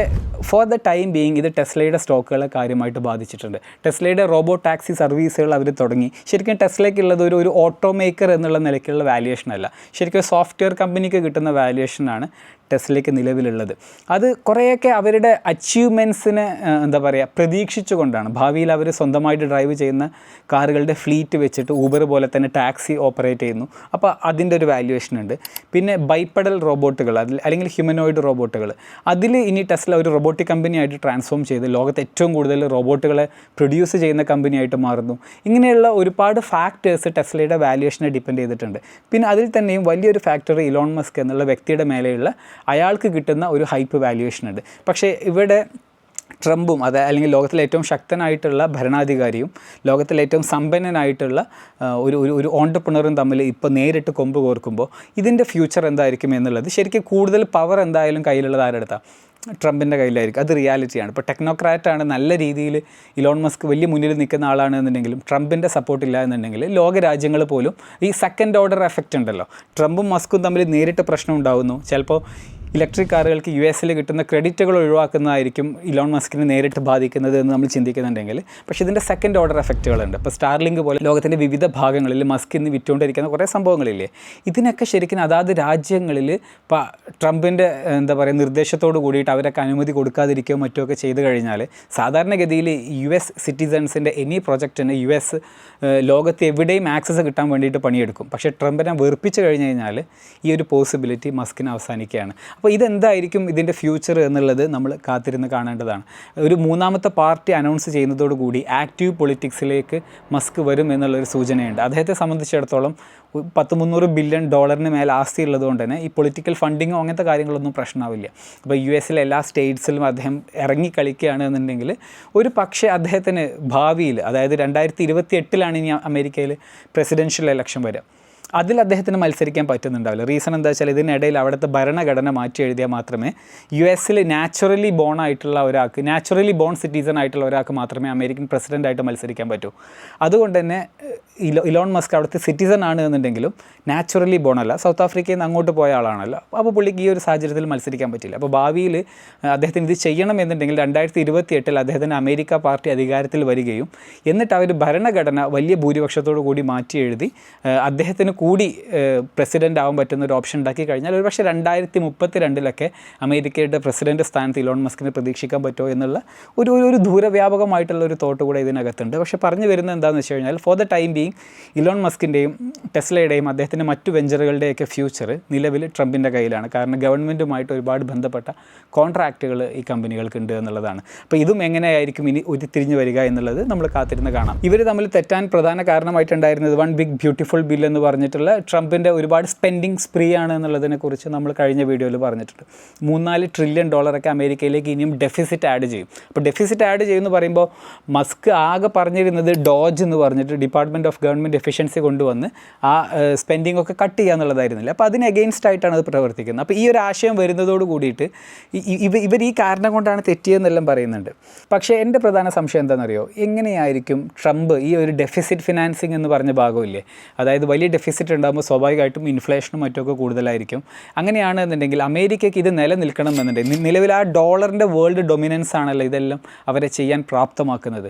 ഫോർ ദ ടൈം ബീയിങ് ഇത് ടെസ്ലയുടെ സ്റ്റോക്കുകളെ കാര്യമായിട്ട് ബാധിച്ചിട്ടുണ്ട്. ടെസ്ലയുടെ റോബോ ടാക്സി സർവീസുകൾ അവർ തുടങ്ങി. ശരിക്കും ടെസ്ലയ്ക്കുള്ളത് ഒരു ഒരു ഓട്ടോമേക്കർ എന്നുള്ള നിലയ്ക്കുള്ള വാല്യുവേഷൻ അല്ല. ശരിക്കും സോഫ്റ്റ്വെയർ കമ്പനിക്ക് കിട്ടുന്ന വാല്യുവേഷനാണ് ടെസ്ലയ്ക്ക് നിലവിലുള്ളത്. അത് കുറേയൊക്കെ അവരുടെ അച്ചീവ്മെന്റ്സിനെ എന്താ പറയുക പ്രതീക്ഷിച്ചുകൊണ്ടാണ്. ഭാവിയിൽ അവർ സ്വന്തമായിട്ട് ഡ്രൈവ് ചെയ്യുന്ന കാറുകളുടെ ഫ്ലീറ്റ് വെച്ചിട്ട് ഊബർ പോലെ തന്നെ ടാക്സി ഓപ്പറേറ്റ് ചെയ്യുന്നു. അപ്പോൾ അതിന്റെ ഒരു വാല്യുവേഷൻ ഉണ്ട്. പിന്നെ ബൈപ്പഡൽ റോബോട്ടുകൾ അതിൽ അല്ലെങ്കിൽ ഹ്യൂമനോയിഡ് റോബോട്ടുകൾ അതിൽ ഇനി ടെസ്ല ഒരു റോബോട്ടിക് കമ്പനിയായിട്ട് ട്രാൻസ്ഫോം ചെയ്ത് ലോകത്ത് ഏറ്റവും കൂടുതൽ റോബോട്ടുകളെ പ്രൊഡ്യൂസ് ചെയ്യുന്ന കമ്പനിയായിട്ട് മാറുന്നു. ഇങ്ങനെയുള്ള ഒരുപാട് ഫാക്ടേഴ്സ് ടെസ്ലയുടെ വാല്യുവേഷനെ ഡിപ്പെൻഡ് ചെയ്തിട്ടുണ്ട്. പിന്നെ അതിൽ തന്നെയും വലിയൊരു ഫാക്ടർ ഇലോൺ മസ്ക് എന്നുള്ള വ്യക്തിയുടെ മേലെയുള്ള അയാൾക്ക് കിട്ടുന്ന ഒരു ഹൈപ്പ് വാല്യുവേഷൻ ഉണ്ട്. പക്ഷേ ഇവിടെ ട്രംപും അത് അല്ലെങ്കിൽ ലോകത്തിലെ ഏറ്റവും ശക്തനായിട്ടുള്ള ഭരണാധികാരിയും ലോകത്തിലെ ഏറ്റവും സമ്പന്നനായിട്ടുള്ള ഒരു ഒരു ഒരു ഓണ്ടർപ്രണറും തമ്മിൽ ഇപ്പോൾ നേരിട്ട് കൊമ്പ് കോർക്കുമ്പോൾ ഇതിന്റെ ഫ്യൂച്ചർ എന്തായിരിക്കും എന്നുള്ളത് ശരിക്കും കൂടുതൽ പവർ എന്തായാലും കയ്യിലുള്ളത് ആരെടുത്താൽ ട്രംപിന്റെ കയ്യിലായിരിക്കും. അത് റിയാലിറ്റിയാണ് ഇപ്പോൾ ടെക്നോക്രാറ്റാണ് നല്ല രീതിയിൽ ഇലോൺ മസ്ക് വലിയ മുന്നിൽ നിൽക്കുന്ന ആളാണ് എന്നുണ്ടെങ്കിലും ട്രംപിന്റെ സപ്പോർട്ട് ഇല്ല എന്നുണ്ടെങ്കിൽ ലോക രാജ്യങ്ങൾ പോലും ഈ സെക്കൻഡ് ഓർഡർ എഫക്റ്റ് ഉണ്ടല്ലോ. ട്രംപും മസ്കും തമ്മിൽ നേരിട്ട് പ്രശ്നം ഉണ്ടാകുന്നു ചിലപ്പോൾ ഇലക്ട്രിക് കാറുകൾക്ക് യു എസിൽ കിട്ടുന്ന ക്രെഡിറ്റുകൾ ഒഴിവാക്കുന്നതായിരിക്കും ഇലോൺ മസ്കിനെ നേരിട്ട് ബാധിക്കുന്നത് എന്ന് നമ്മൾ ചിന്തിക്കുന്നുണ്ടെങ്കിൽ. പക്ഷേ ഇതിന്റെ സെക്കൻഡ് ഓർഡർ എഫക്റ്റുകളുണ്ട് ഇപ്പോൾ സ്റ്റാർലിങ്ക് പോലെ ലോകത്തിന്റെ വിവിധ ഭാഗങ്ങളിൽ മസ്ക് ഇന്ന് വിറ്റുകൊണ്ടിരിക്കുന്ന കുറേ സംഭവങ്ങളില്ലേ? ഇതിനൊക്കെ ശരിക്കും അതാത് രാജ്യങ്ങളിൽ ഇപ്പോൾ ട്രംപിന്റെ എന്താ പറയുക നിർദ്ദേശത്തോട് കൂടിയിട്ട് അവരൊക്കെ അനുമതി കൊടുക്കാതിരിക്കുകയോ മറ്റോ ഒക്കെ ചെയ്തു കഴിഞ്ഞാൽ സാധാരണഗതിയിൽ യു എസ് സിറ്റിസൺസിന്റെ എനി പ്രൊജക്റ്റിന് യു എസ് ലോകത്ത് എവിടെയും ആക്സസ് കിട്ടാൻ വേണ്ടിയിട്ട് പണിയെടുക്കും. പക്ഷേ ട്രംപിനെ വെറുപ്പിച്ച് കഴിഞ്ഞ് കഴിഞ്ഞാൽ ഈ ഒരു പോസിബിലിറ്റി മസ്കിന് അവസാനിക്കുകയാണ്. അപ്പോൾ ഇതെന്തായിരിക്കും ഇതിന്റെ ഫ്യൂച്ചർ എന്നുള്ളത് നമ്മൾ കാത്തിരുന്ന് കാണേണ്ടതാണ്. ഒരു മൂന്നാമത്തെ പാർട്ടി അനൗൺസ് ചെയ്യുന്നതോടുകൂടി ആക്റ്റീവ് പൊളിറ്റിക്സിലേക്ക് മസ്ക് വരും എന്നുള്ളൊരു സൂചനയുണ്ട്. അദ്ദേഹത്തെ സംബന്ധിച്ചിടത്തോളം പത്ത് മുന്നൂറ് ബില്യൺ ഡോളറിന് മേലെ ആസ്തി ഉള്ളതുകൊണ്ട് തന്നെ ഈ പൊളിറ്റിക്കൽ ഫണ്ടിങ്ങോ അങ്ങനത്തെ കാര്യങ്ങളൊന്നും പ്രശ്നമാവില്ല. അപ്പോൾ യു എസിലെ എല്ലാ സ്റ്റേറ്റ്സിലും അദ്ദേഹം ഇറങ്ങി കളിക്കുകയാണ് എന്നുണ്ടെങ്കിൽ ഒരു പക്ഷേ അദ്ദേഹത്തിന് ഭാവിയിൽ അതായത് രണ്ടായിരത്തി ഇരുപത്തി എട്ടിലാണ് ഇനി അമേരിക്കയിൽ പ്രസിഡൻഷ്യൽ ഇലക്ഷൻ വരിക. അതിൽ അദ്ദേഹത്തിന് മത്സരിക്കാൻ പറ്റുന്നുണ്ടാവില്ല. റീസൺ എന്താ വെച്ചാൽ ഇതിനിടയിൽ അവിടുത്തെ ഭരണഘടന മാറ്റി എഴുതിയാൽ മാത്രമേ യു എസിൽ നാച്ചുറലി ബോൺ ആയിട്ടുള്ള ഒരാൾക്ക് നാച്ചുറലി ബോൺ സിറ്റിസൺ ആയിട്ടുള്ള ഒരാൾക്ക് മാത്രമേ അമേരിക്കൻ പ്രസിഡന്റ് ആയിട്ട് മത്സരിക്കാൻ പറ്റൂ. അതുകൊണ്ട് തന്നെ ഇലോ ഇലോൺ മസ്ക് അവിടുത്തെ സിറ്റിസൺ ആണ് എന്നുണ്ടെങ്കിലും നാച്ചുറലി ബോൺ അല്ല. സൗത്ത് ആഫ്രിക്കയിൽ നിന്ന് അങ്ങോട്ട് പോയ ആളാണല്ലോ. അപ്പോൾ പുള്ളിക്ക് ഈ ഒരു സാഹചര്യത്തിൽ മത്സരിക്കാൻ പറ്റില്ല. അപ്പോൾ ഭാവിയിൽ അദ്ദേഹത്തിന് ഇത് ചെയ്യണം എന്നുണ്ടെങ്കിൽ രണ്ടായിരത്തി ഇരുപത്തി എട്ടിൽ അദ്ദേഹത്തിന് അമേരിക്ക പാർട്ടി അധികാരത്തിൽ വരികയും എന്നിട്ട് അവർ ഭരണഘടന വലിയ ഭൂരിപക്ഷത്തോടു കൂടി മാറ്റി എഴുതി അദ്ദേഹത്തിന് കൂടി പ്രസിഡന്റ് ആവാൻ പറ്റുന്ന ഒരു ഓപ്ഷൻ ഉണ്ടാക്കി കഴിഞ്ഞാൽ ഒരുപക്ഷെ രണ്ടായിരത്തി മുപ്പത്തി രണ്ടിലൊക്കെ അമേരിക്കയുടെ പ്രസിഡന്റ് സ്ഥാനത്ത് ഇലോൺ മസ്കിനെ പ്രതീക്ഷിക്കാൻ പറ്റുമോ എന്നുള്ള ഒരു ഒരു- ദൂരവ്യാപകമായിട്ടുള്ള ഒരു തോട്ട് കൂടെ ഇതിനകത്തുണ്ട്. പക്ഷേ പറഞ്ഞു വരുന്നത് എന്താണെന്ന് വെച്ച് കഴിഞ്ഞാൽ for the time being Elon മസ്കിന്റെയും ടെസ്ലയുടെയും അദ്ദേഹത്തിന്റെ മറ്റു വെഞ്ചറുകളുടെയൊക്കെ ഫ്യൂച്ചർ നിലവിൽ ട്രംപിന്റെ കയ്യിലാണ്. കാരണം ഗവൺമെന്റുമായിട്ട് ഒരുപാട് ബന്ധപ്പെട്ട കോൺട്രാക്റ്റുകൾ ഈ കമ്പനികൾക്ക് ഉണ്ട് എന്നുള്ളതാണ്. അപ്പോൾ ഇതും എങ്ങനെയായിരിക്കും ഇനി ഉരുത്തിരിഞ്ഞ് വരിക എന്നുള്ളത് നമ്മൾ കാത്തിരുന്ന് കാണാം. ഇവർ തമ്മിൽ തെറ്റാൻ പ്രധാന കാരണമായിട്ടുണ്ടായിരുന്നത് വൺ ബിഗ് ബ്യൂട്ടിഫുൾ ബിൽ എന്ന് പറഞ്ഞിട്ടുള്ള ട്രംപിന്റെ ഒരുപാട് സ്പെൻഡിങ് സ്പ്രീ ആണ് എന്നുള്ളതിനെ കുറിച്ച് നമ്മൾ കഴിഞ്ഞ വീഡിയോയിൽ പറഞ്ഞിട്ടുണ്ട്. മൂന്നാൽ ട്രില്യൺ ഡോളറൊക്കെ അമേരിക്കയിലേക്ക് ഇനിയും ഡെഫിസിറ്റ് ആഡ് ചെയ്യും. അപ്പോൾ ഡെഫിസിറ്റ് ആഡ് ചെയ്യുമെന്ന് പറയുമ്പോൾ മസ്ക് ആകെ പറഞ്ഞിരുന്നത് ഡോജ് എന്ന് പറഞ്ഞിട്ട് ഡിപ്പാർട്ട്മെന്റ് ഓഫ് ഗവൺമെന്റ് എഫിഷ്യൻസി കൊണ്ടുവന്ന് ആ സ്പെൻഡിങ് ഒക്കെ കട്ട് ചെയ്യുക എന്നുള്ളതായിരുന്നില്ല. അപ്പോൾ അതിന് അഗെയിൻസ്റ്റ് ആയിട്ടാണ് അത് പ്രവർത്തിക്കുന്നത്. അപ്പോൾ ഈ ഒരു ആശയം വരുന്നതോട് കൂടിയിട്ട് ഇവ ഇവർ ഈ കാരണം കൊണ്ടാണ് തെറ്റിയെന്നെല്ലാം പറയുന്നുണ്ട്. പക്ഷേ എന്റെ പ്രധാന സംശയം എന്താണെന്നറിയോ? എങ്ങനെയായിരിക്കും ട്രംപ് ഈ ഒരു ഡെഫിസിറ്റ് ഫിനാൻസിങ് എന്ന് പറഞ്ഞ ഭാഗമില്ലേ? അതായത് വലിയ ഡെഫിസിറ്റ് ഡെഫിസിറ്റ് ഉണ്ടാകുമ്പോൾ സ്വാഭാവികമായിട്ടും ഇൻഫ്ലേഷനും മറ്റൊക്കെ കൂടുതലായിരിക്കും. അങ്ങനെയാണെന്നുണ്ടെങ്കിൽ അമേരിക്കയ്ക്ക് ഇത് നിലനിൽക്കണം എന്നുണ്ടെങ്കിൽ നിലവിൽ ആ ഡോളറിന്റെ വേൾഡ് ഡൊമിനൻസ് ആണല്ലോ ഇതെല്ലാം അവരെ ചെയ്യാൻ പ്രാപ്തമാക്കുന്നത്.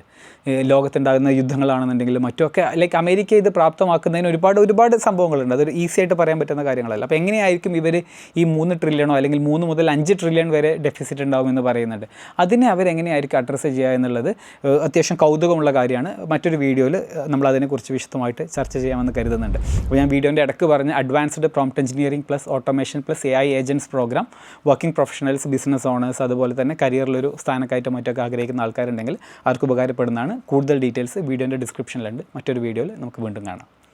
ലോകത്തുണ്ടാകുന്ന യുദ്ധങ്ങളാണെന്നുണ്ടെങ്കിലും മറ്റൊക്കെ ലൈക്ക് അമേരിക്ക ഇത് പ്രാപ്തമാക്കുന്നതിന് ഒരുപാട് ഒരുപാട് സംഭവങ്ങളുണ്ട്. അതൊരു ഈസി ആയിട്ട് പറയാൻ പറ്റുന്ന കാര്യങ്ങളല്ല. അപ്പോൾ എങ്ങനെയായിരിക്കും ഇവർ ഈ മൂന്ന് ട്രില്യണോ അല്ലെങ്കിൽ മൂന്ന് മുതൽ അഞ്ച് ട്രില്യൺ വരെ ഡെഫിസിറ്റ് ഉണ്ടാകുമെന്ന് പറയുന്നുണ്ട്. അതിനെ അവരെങ്ങനെയായിരിക്കും അഡ്രസ്സ് ചെയ്യുക എന്നുള്ളത് അത്യാവശ്യം കൗതുകമുള്ള കാര്യമാണ്. മറ്റൊരു വീഡിയോയിൽ നമ്മൾ അതിനെക്കുറിച്ച് വിശദമായിട്ട് ചർച്ച ചെയ്യാമെന്ന് കരുതുന്നുണ്ട്. ഞാൻ വീഡിയോന്റെ ഇടയ്ക്ക് പറഞ്ഞ advanced prompt engineering plus automation plus A I agents program working professionals business owners അതുപോലെ തന്നെ കരിയറിലൊരു സ്ഥാനക്കയറ്റം മറ്റൊക്കെ ആഗ്രഹിക്കുന്ന ആൾക്കാരുണ്ടെങ്കിൽ അവർക്ക് ഉപകാരപ്പെടുന്നതാണ്. കൂടുതൽ ഡീറ്റെയിൽസ് വീഡിയോന്റെ ഡിസ്ക്രിപ്ഷനിലുണ്ട് മറ്റൊരു വീഡിയോയിൽ നമുക്ക് വീണ്ടും കാണാം.